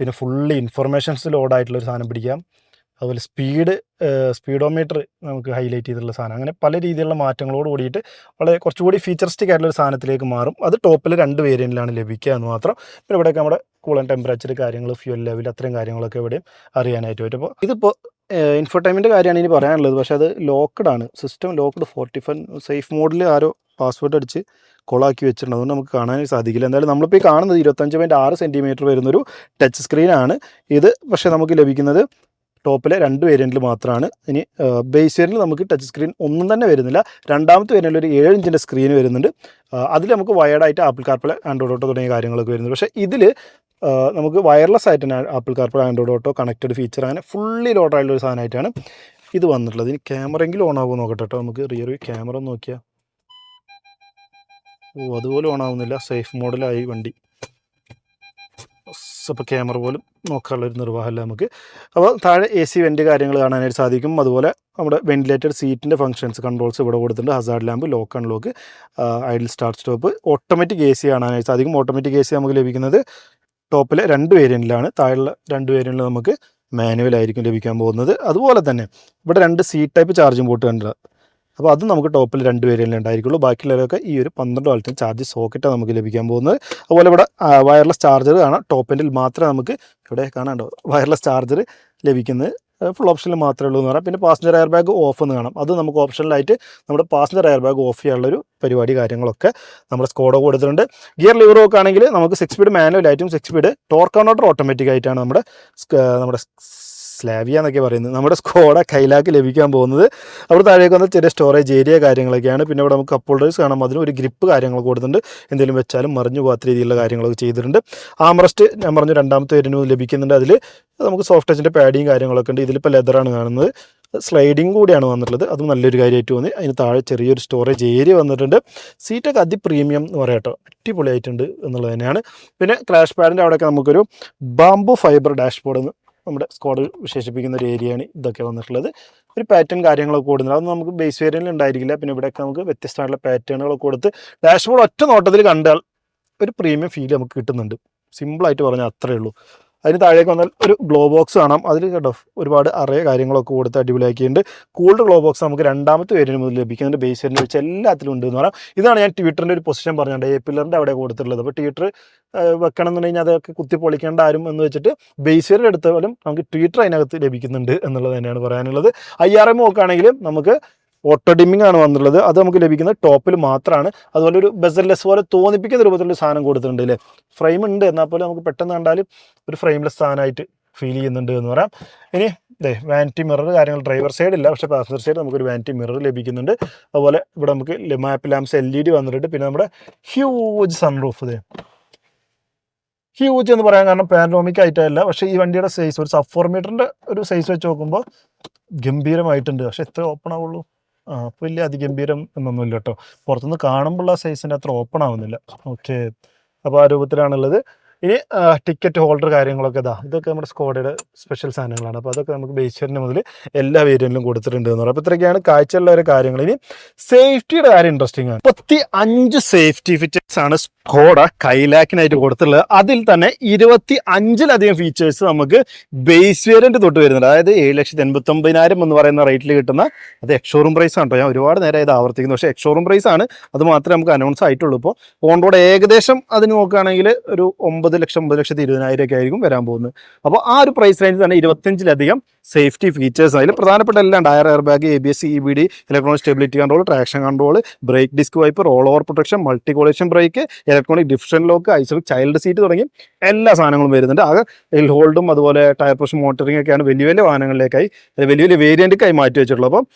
പിന്നെ ഫുള്ളി ഇൻഫർമേഷൻസ് ലോഡായിട്ടുള്ളൊരു സാധനം പിടിക്കാം. അതുപോലെ സ്പീഡ് സ്പീഡോമീറ്റർ നമുക്ക് ഹൈലൈറ്റ് ചെയ്തിട്ടുള്ള സാധനം. അങ്ങനെ പല രീതിയിലുള്ള മാറ്റങ്ങളോട് കൂടിയിട്ട് വളരെ കുറച്ചുകൂടി ഫീച്ചറിസ്റ്റിക് ആയിട്ടുള്ള ഒരു സാധനത്തിലേക്ക് മാറും. അത് ടോപ്പിൽ രണ്ട് വേരിയന്റിലാണ് ലഭിക്കുക എന്ന് മാത്രം. പിന്നെ ഇവിടെയൊക്കെ നമ്മുടെ കൂളൻ ടെമ്പറേച്ചർ കാര്യങ്ങൾ ഫ്യൂൽ ലെവൽ അത്രയും കാര്യങ്ങളൊക്കെ ഇവിടെയും അറിയാനായിട്ട് പറ്റും. അപ്പോൾ ഇതിപ്പോൾ ഇൻഫോടൈമിന്റെ കാര്യമാണ് ഇനി പറയാനുള്ളത്. പക്ഷേ അത് ലോക്ക്ഡ് ആണ്. System locked forty five safe മോഡിൽ ആരോ പാസ്വേഡ് അടിച്ച് കോളാക്കി വെച്ചിട്ടുണ്ട്. അതുകൊണ്ട് നമുക്ക് കാണാൻ സാധിക്കില്ല. എന്തായാലും നമ്മളിപ്പോൾ ഈ കാണുന്നത് ഇരുപത്തഞ്ച് പോയിന്റ് ആറ് സെന്റിമീറ്റർ വരുന്നൊരു ടച്ച് സ്ക്രീനാണ് ഇത് പക്ഷേ നമുക്ക് ലഭിക്കുന്നത് ടോപ്പിലെ രണ്ട് വേരിയന്റിൽ മാത്രമാണ് ഇനി ബേസ് വേരിയന്റിൽ നമുക്ക് ടച്ച് സ്ക്രീൻ ഒന്നും തന്നെ വരുന്നില്ല. രണ്ടാമത്തെ വേരിയന്റിൽ ഒരു ഏഴ് ഇഞ്ചിന്റെ സ്ക്രീൻ വരുന്നുണ്ട്. അതിൽ നമുക്ക് വയർഡായിട്ട് ആപ്പിൾ കാർപ്പിൾ ആൻഡ്രോയിഡ് ഓട്ടോ തുടങ്ങിയ കാര്യങ്ങളൊക്കെ വരുന്നുണ്ട്. പക്ഷേ ഇതിൽ നമുക്ക് വയർലെസ് ആയിട്ട് തന്നെ Apple CarPlay Android Auto connected feature അങ്ങനെ ഫുള്ളി ലോഡ് ആയിട്ടുള്ള ഒരു സാധനമായിട്ടാണ് ഇത് വന്നിട്ടുള്ളത്. ഇനി ക്യാമറയെങ്കിലും ഓൺ ആകുമോ നോക്കട്ടെ കേട്ടോ നമുക്ക് റിയർ വ്യൂ ക്യാമറ നോക്കിയാൽ ഓ അതുപോലെ ഓൺ സേഫ് മോഡലായി വണ്ടി. അപ്പോൾ ക്യാമറ പോലും നോക്കാനുള്ളൊരു നിർവാഹമല്ല നമുക്ക്. അപ്പോൾ താഴെ എ സി വെന്റ് കാര്യങ്ങൾ കാണാനായിട്ട് സാധിക്കും. അതുപോലെ നമ്മുടെ വെന്റിലേറ്റഡ് സീറ്റിന്റെ ഫംഗ്ഷൻസ് കൺട്രോൾസ് ഇവിടെ കൊടുത്തിട്ടുണ്ട്. Hazard lamp lock unlock idle start stop automatic A C കാണാനായിട്ട് സാധിക്കും. ഓട്ടോമാറ്റിക് എ സി നമുക്ക് ലഭിക്കുന്നത് ടോപ്പിലെ രണ്ട് വേരിയന്റിലാണ് താഴെയുള്ള രണ്ട് വേരിയന്റിൽ നമുക്ക് മാനുവൽ ആയിരിക്കും ലഭിക്കാൻ പോകുന്നത്. അതുപോലെ തന്നെ ഇവിടെ രണ്ട് സീറ്റ് ടൈപ്പ് ചാർജിംഗ് പോർട്ട് കണ്ടത് അപ്പോൾ അത് നമുക്ക് ടോപ്പിൽ രണ്ട് വേരിയന്റിൽ ഉണ്ടായിരിക്കുള്ളൂ. ബാക്കിയുള്ളവരൊക്കെ ഈ ഒരു പന്ത്രണ്ട് വാൾട്ടിന് ചാർജ് സോക്കറ്റാണ് നമുക്ക് ലഭിക്കാൻ പോകുന്നത്. അതുപോലെ ഇവിടെ വയർലെസ് ചാർജർ കാണാം ടോപ്പ് എൻഡിൽ മാത്രമേ നമുക്ക് ഇവിടെ കാണാണ്ടോ വയർലെസ് ചാർജർ ലഭിക്കുന്നത്. ഫുൾ ഓപ്ഷനിൽ മാത്രമേ ഉള്ളൂ എന്ന് പറയാം. പിന്നെ പാസഞ്ചർ എയർ ബാഗ് ഓഫ് എന്ന് കാണാം. അത് നമുക്ക് ഓപ്ഷനിലായിട്ട് നമ്മുടെ പാസഞ്ചർ എയർ ബാഗ് ഓഫ് ചെയ്യാനുള്ളൊരു പരിപാടി കാര്യങ്ങളൊക്കെ നമ്മുടെ സ്കോഡോ കൊടുത്തിട്ടുണ്ട്. ഗിയർ ലിവർ ഒക്കെ ആണെങ്കിൽ നമുക്ക് സിക്സ് സ്പീഡ് മാനുവൽ ആയിട്ടും six speed torque converter automatic ആയിട്ടാണ് നമ്മുടെ നമ്മുടെ സ്ലാവിയ എന്നൊക്കെ പറയുന്നത്. നമ്മുടെ സ്കോഡ കൈലാക്ക് ലഭിക്കാൻ പോകുന്നത്. അവിടെ താഴേക്ക് വന്ന ചെറിയ സ്റ്റോറേജ് ഏരിയ കാര്യങ്ങളൊക്കെയാണ്. പിന്നെ ഇവിടെ നമുക്ക് കപ്പ് ഹോൾഡേഴ്സ് കാണാം. അതിന് ഒരു ഗ്രിപ്പ് കാര്യങ്ങൾ കൊടുത്തിട്ടുണ്ട്. എന്തെങ്കിലും വെച്ചാലും മറിഞ്ഞു പോകാത്ത രീതിയിലുള്ള കാര്യങ്ങളൊക്കെ ചെയ്തിട്ടുണ്ട്. ആംറസ്റ്റ് ഞാൻ പറഞ്ഞു രണ്ടാമത്തെ വരുന്നു ലഭിക്കുന്നുണ്ട് അതിൽ നമുക്ക് സോഫ്റ്റ് ടച്ചിന്റെ പാഡിയും കാര്യങ്ങളൊക്കെ ഉണ്ട്. ഇതിലിപ്പോൾ ലെതറാണ് കാണുന്നത്. സ്ലൈഡിങ് കൂടിയാണ് വന്നിട്ടുള്ളത്. അതും നല്ലൊരു കാര്യമായിട്ട് തോന്നി അതിന് താഴെ ചെറിയൊരു സ്റ്റോറേജ് ഏരിയ വന്നിട്ടുണ്ട്. സീറ്റൊക്കെ അതി പ്രീമിയം എന്ന് പറയാട്ടോ അടിപൊളിയായിട്ടുണ്ട് എന്നുള്ളത് തന്നെയാണ്. പിന്നെ ക്രാഷ് പാഡിന്റെ അവിടെയൊക്കെ നമുക്കൊരു ബാംബു ഫൈബർ ഡാഷ്ബോർഡ് എന്ന് നമ്മുടെ സ്ക്വാഡ് വിശേഷിപ്പിക്കുന്ന ഒരു ഏരിയയാണ് ഇതൊക്കെ വന്നിട്ടുള്ളത്. ഒരു പാറ്റേൺ കാര്യങ്ങളൊക്കെ കൂടുന്നത് അതൊന്നും നമുക്ക് ബേസ് വേരിയനിൽ ഉണ്ടായിരിക്കില്ല. പിന്നെ ഇവിടെയൊക്കെ നമുക്ക് വ്യത്യസ്തമായിട്ടുള്ള പാറ്റേണുകളൊക്കെ കൊടുത്ത് ഡാഷ്ബോർഡ് ഒറ്റ നോട്ടത്തിൽ കണ്ടാൽ ഒരു പ്രീമിയം ഫീൽ നമുക്ക് കിട്ടുന്നുണ്ട്. സിമ്പിളായിട്ട് പറഞ്ഞാൽ അത്രയേ ഉള്ളൂ. അതിന് താഴേക്ക് വന്നാൽ ഒരു ഗ്ലോ ബോക്സ് കാണാം. അതിൽ കേട്ടോ ഒരുപാട് അറേ കാര്യങ്ങളൊക്കെ കൊടുത്ത് അടിപൊളിയാക്കിയിട്ടുണ്ട്. കൂൾഡ് ഗ്ലോ ബോക്സ് നമുക്ക് രണ്ടാമത്തെ വേരിന് മുതൽ ലഭിക്കുന്നുണ്ട്. ബേസ് വേരിന് വെച്ച് എല്ലാത്തിലും ഉണ്ട് എന്ന് പറയാം. ഇതാണ് ഞാൻ ട്വിറ്ററിന്റെ ഒരു പൊസിഷൻ പറഞ്ഞത് എ പില്ലറിന്റെ അവിടെ കൊടുത്തിട്ടുള്ളത്. അപ്പോൾ ട്വിറ്റർ വെക്കണം എന്നുണ്ടെങ്കിൽ അതൊക്കെ കുത്തി പൊളിക്കേണ്ട ആരും എന്ന് വെച്ചിട്ട് ബേസ് വേരിൽ എടുത്താലും നമുക്ക് ട്വിറ്റർ അതിനകത്ത് ലഭിക്കുന്നുണ്ട് എന്നുള്ളത് തന്നെയാണ് പറയാനുള്ളത്. ഐ ആർ എം നോക്കുകയാണെങ്കിലും നമുക്ക് ഓട്ടോ ഡിമ്മിംഗ് ആണ് വന്നിട്ടുള്ളത്. അത് നമുക്ക് ലഭിക്കുന്നത് ടോപ്പിൽ മാത്രമാണ് അതുപോലെ ഒരു ബെസൽലെസ് പോലെ തോന്നിപ്പിക്കുന്ന രൂപത്തിലുള്ള സാധനം കൊടുത്തിട്ടുണ്ട് അല്ലേ? ഫ്രെയിം ഉണ്ട്. എന്നാൽ പോലും നമുക്ക് പെട്ടെന്ന് കണ്ടാൽ ഒരു ഫ്രെയിംലെസ് സാധനമായിട്ട് ഫീൽ ചെയ്യുന്നുണ്ട് എന്ന് പറയാം. ഇനി ഇതേ വാനിറ്റി മിറർ കാര്യങ്ങൾ ഡ്രൈവർ സൈഡ് ഇല്ല. പക്ഷേ പാസഞ്ചർ സൈഡ് നമുക്കൊരു വാനിറ്റി മിറർ ലഭിക്കുന്നുണ്ട്. അതുപോലെ ഇവിടെ നമുക്ക് map lamps L E D വന്നിട്ടുണ്ട്. പിന്നെ നമ്മുടെ ഹ്യൂജ് സൺറൂഫ് ഇതേ ഹ്യൂജ് എന്ന് പറയാൻ കാരണം പാനോമിക് ആയിട്ടല്ല പക്ഷേ ഈ വണ്ടിയുടെ സൈസ് ഒരു സബ് ഫോർ മീറ്ററിന്റെ ഒരു സൈസ് വെച്ച് നോക്കുമ്പോൾ ഗംഭീരമായിട്ടുണ്ട്. പക്ഷേ എത്ര ഓപ്പൺ ആവുള്ളൂ? അപ്പോൾ വലിയ അതിഗംഭീരം എന്നൊന്നുമില്ല കേട്ടോ. പുറത്തുനിന്ന് കാണുമ്പോൾ ആ സൈസിന്റെ അത്ര ഓപ്പൺ ആവുന്നില്ല. ഓക്കെ അപ്പോൾ ആ രൂപത്തിലാണുള്ളത്. ഇനി ടിക്കറ്റ് ഹോൾഡർ കാര്യങ്ങളൊക്കെ ഇതാ ഇതൊക്കെ നമ്മുടെ സ്കോഡയുടെ സ്പെഷ്യൽ സാധനങ്ങളാണ്. അപ്പോൾ അതൊക്കെ നമുക്ക് ബേസ്വറിന് മുതൽ എല്ലാ വേരിയന്റിലും കൊടുത്തിട്ടുണ്ട് എന്ന് പറയുമ്പോൾ അപ്പോൾ ഇത്രയൊക്കെയാണ് കാഴ്ചയുള്ള ഒരു കാര്യങ്ങൾ. ഇനി സേഫ്റ്റിയുടെ കാര്യം ഇൻട്രസ്റ്റിംഗ് ആണ്. മുപ്പത്തി അഞ്ച് സേഫ്റ്റി ഫീച്ചേഴ്സ് ആണ് സ്കോഡ കൈലാക്കിനായിട്ട് കൊടുത്തിട്ടുള്ളത്. അതിൽ തന്നെ ഇരുപത്തി അഞ്ചിലധികം ഫീച്ചേഴ്സ് നമുക്ക് ബേസ് വേരിയന്റ് തൊട്ട് വരുന്നുണ്ട്. അതായത് ഏഴ് ലക്ഷത്തി എൺപത്തി ഒമ്പതിനായിരം എന്ന് പറയുന്ന റേറ്റിൽ കിട്ടുന്ന അത് എക്ഷോറൂം പ്രൈസ് ആണ് ഞാൻ ഒരുപാട് നേരം ഇത് ആവർത്തിക്കുന്നു. പക്ഷേ എക്ഷോറൂം പ്രൈസ് ആണ്. അത് മാത്രമേ നമുക്ക് അനൗൺസ് ആയിട്ടുള്ളൂ. ഇപ്പോൾ ഓൺ റോഡ് ഏകദേശം അതിന് നോക്കുകയാണെങ്കിൽ ഒരു ഒമ്പത് ലക്ഷം ഒമ്പത് ലക്ഷത്തി ഇരുപതിനായിരം ഒക്കെ ആയിരിക്കും വരാൻ പോകുന്നത്. അപ്പോൾ ആ ഒരു പ്രൈസ് റേഞ്ചിൽ തന്നെ ഇരുപത്തഞ്ചിലധികം സേഫ്റ്റി ഫീച്ചേഴ്സ് അതിൽ പ്രധാനപ്പെട്ട എല്ലാം tyre air bag A B S E B D electronic stability control traction control brake disc wipe roll over protection multi collision brake electronic differential lock ISOFIX child seat തുടങ്ങി എല്ലാ സാധനങ്ങളും വരുന്നുണ്ട്. ആകെ L ഹോൾഡും അതുപോലെ tyre pressure motoring ഒക്കെയാണ് വലിയ വലിയ വാഹനങ്ങളിലേക്കായി വലിയ വലിയ വേരിയന്റിക്കായി മാറ്റി വെച്ചിട്ടുള്ളത്. അപ്പം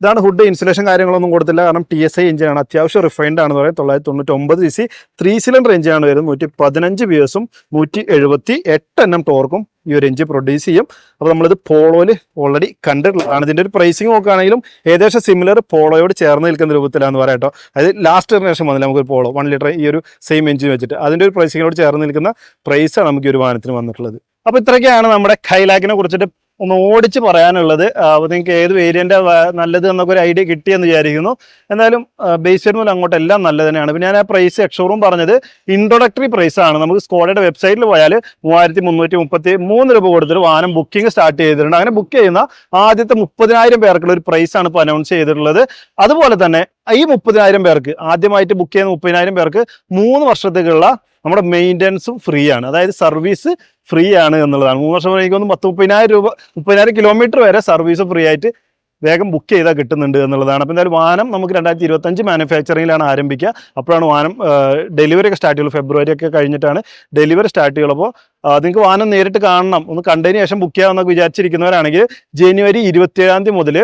ഇതാണ് ഹുഡ് ഇൻസുലേഷൻ കാര്യങ്ങളൊന്നും കൊടുത്തില്ല. കാരണം ടി എസ് ഐ എഞ്ചിനാണ് അത്യാവശ്യം റിഫൈൻഡ് ആണെന്ന് പറയാം. തൊള്ളായിരത്തി തൊണ്ണൂറ്റി ഒമ്പത് സി സി ത്രീ സിലിണ്ടർ എഞ്ചിനാണ് വരുന്നത്. നൂറ്റി പതിനഞ്ച് ബി എസും നൂറ്റി എഴുപത്തി എട്ട് എണ്ണം ടോർക്കും ഈ ഒരു എഞ്ചിൻ പ്രൊഡ്യൂസ് ചെയ്യും. അപ്പോൾ നമ്മളിത് പോളോയിൽ ഓൾറെഡി കണ്ടിട്ടുള്ളതാണ് ഇതിന്റെ ഒരു പ്രൈസിങ് നോക്കുകയാണെങ്കിലും ഏകദേശം സിമിലർ പോളോയോട് ചേർന്ന് നിൽക്കുന്ന രൂപത്തിലാണെന്ന് പറയാം കേട്ടോ. അതായത് ലാസ്റ്റ് ജനറേഷൻ വന്നില്ല നമുക്കൊരു പോളോ വൺ ലിറ്റർ ഈ ഒരു സെയിം എഞ്ചിൻ വെച്ചിട്ട്. അതിന്റെ ഒരു പ്രൈസിങ്ങിനോട് ചേർന്ന് നിൽക്കുന്ന പ്രൈസാണ് നമുക്ക് ഈ ഒരു വാഹനത്തിന് വന്നിട്ടുള്ളത്. അപ്പോൾ ഇത്രയൊക്കെയാണ് നമ്മുടെ ഖൈലാക്കിനെ കുറിച്ചിട്ട് ഒന്ന് ഓടിച്ച് പറയാനുള്ളത് നിങ്ങൾക്ക് ഏത് വേരിയന്റെ നല്ലത് എന്നൊക്കെ ഒരു ഐഡിയ കിട്ടിയെന്ന് വിചാരിക്കുന്നു. എന്തായാലും ബേസ് വരുമ്പോൾ അങ്ങോട്ട് എല്ലാം നല്ല തന്നെയാണ്. പിന്നെ ഞാൻ ആ പ്രൈസ് എക്സോറും പറഞ്ഞത് ഇൻട്രൊഡക്ടറി പ്രൈസ് ആണ്. നമുക്ക് സ്കോഡയുടെ വെബ്സൈറ്റിൽ പോയാൽ മൂവായിരത്തി മുന്നൂറ്റി മുപ്പത്തി മൂന്ന് രൂപ കൊടുത്തിട്ട് വാഹനം ബുക്കിംഗ് സ്റ്റാർട്ട് ചെയ്തിട്ടുണ്ട്. അങ്ങനെ ബുക്ക് ചെയ്യുന്ന ആദ്യത്തെ മുപ്പതിനായിരം പേർക്കുള്ള ഒരു പ്രൈസ് ആണ് ഇപ്പോൾ അനൗൺസ് ചെയ്തിട്ടുള്ളത്. അതുപോലെ തന്നെ ഈ മുപ്പതിനായിരം പേർക്ക് ആദ്യമായിട്ട് ബുക്ക് ചെയ്യുന്ന മുപ്പതിനായിരം പേർക്ക് മൂന്ന് വർഷത്തേക്കുള്ള നമ്മുടെ മെയിന്റനൻസും ഫ്രീ ആണ് അതായത് സർവീസ് ഫ്രീ ആണ് എന്നുള്ളതാണ്. മൂന്ന് വർഷം എനിക്ക് തോന്നുന്നു പത്ത് മുപ്പതിനായിരം രൂപ മുപ്പതിനായിരം കിലോമീറ്റർ വരെ സർവീസ് ഫ്രീ ആയിട്ട് വേഗം ബുക്ക് ചെയ്താൽ കിട്ടുന്നുണ്ട് എന്നുള്ളതാണ്. അപ്പോൾ എന്തായാലും വാനം നമുക്ക് രണ്ടായിരത്തി ഇരുപത്തഞ്ച് മാനുഫാക്ചറിങ്ങിലാണ് ആരംഭിക്കുക. അപ്പോഴാണ് വാനം ഡെലിവറി ഒക്കെ സ്റ്റാർട്ട് ചെയ്യുള്ളൂ. ഫെബ്രുവരി ഒക്കെ കഴിഞ്ഞിട്ടാണ് ഡെലിവറി സ്റ്റാർട്ട് ചെയ്യുള്ളൂ. അപ്പോൾ നിങ്ങൾക്ക് വാനം നേരിട്ട് കാണണം. ഒന്ന് കണ്ടതിന് ശേഷം ബുക്ക് ചെയ്യാമെന്നൊക്കെ വിചാരിച്ചിരിക്കുന്നവരാണെങ്കിൽ ജനുവരി ഇരുപത്തിയേഴാം തീയതി മുതൽ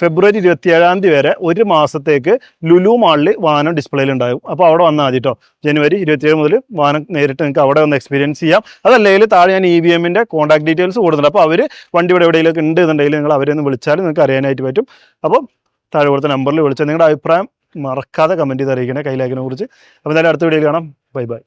ഫെബ്രുവരി ഇരുപത്തിയേഴാം തീയതി വരെ ഒരു മാസത്തേക്ക് ലുലു മാളിൽ വാഹനം ഡിസ്പ്ലേയിൽ ഉണ്ടാകും അപ്പോൾ അവിടെ വന്നാൽ മതി കേട്ടോ ജനുവരി ഇരുപത്തിയേഴ് മുതൽ വാഹനം നേരിട്ട് നിങ്ങൾക്ക് അവിടെ വന്ന് എക്സ്പീരിയൻസ് ചെയ്യാം. അതല്ലെങ്കിൽ താഴെ ഞാൻ ഇ വി എമ്മിന്റെ കോൺടാക്ട് ഡീറ്റെയിൽസ് കൊടുക്കുന്നുണ്ട് അപ്പോൾ അവർ വണ്ടി ഇവിടെ എവിടെയെങ്കിലും ഉണ്ട് എന്നുണ്ടെങ്കിൽ നിങ്ങൾ അവരെ ഒന്ന് വിളിച്ചാൽ നിങ്ങൾക്ക് അറിയാനായിട്ട് പറ്റും. അപ്പോൾ താഴെ കൊടുത്ത നമ്പറിൽ വിളിച്ചാൽ നിങ്ങളുടെ അഭിപ്രായം മറക്കാതെ കമന്റ് ചെയ്ത് അറിയിക്കണേ കൈലാക്കിനെ കുറിച്ച്. അപ്പോൾ എന്തായാലും അടുത്ത വീഡിയോയിൽ കാണാം. Bye bye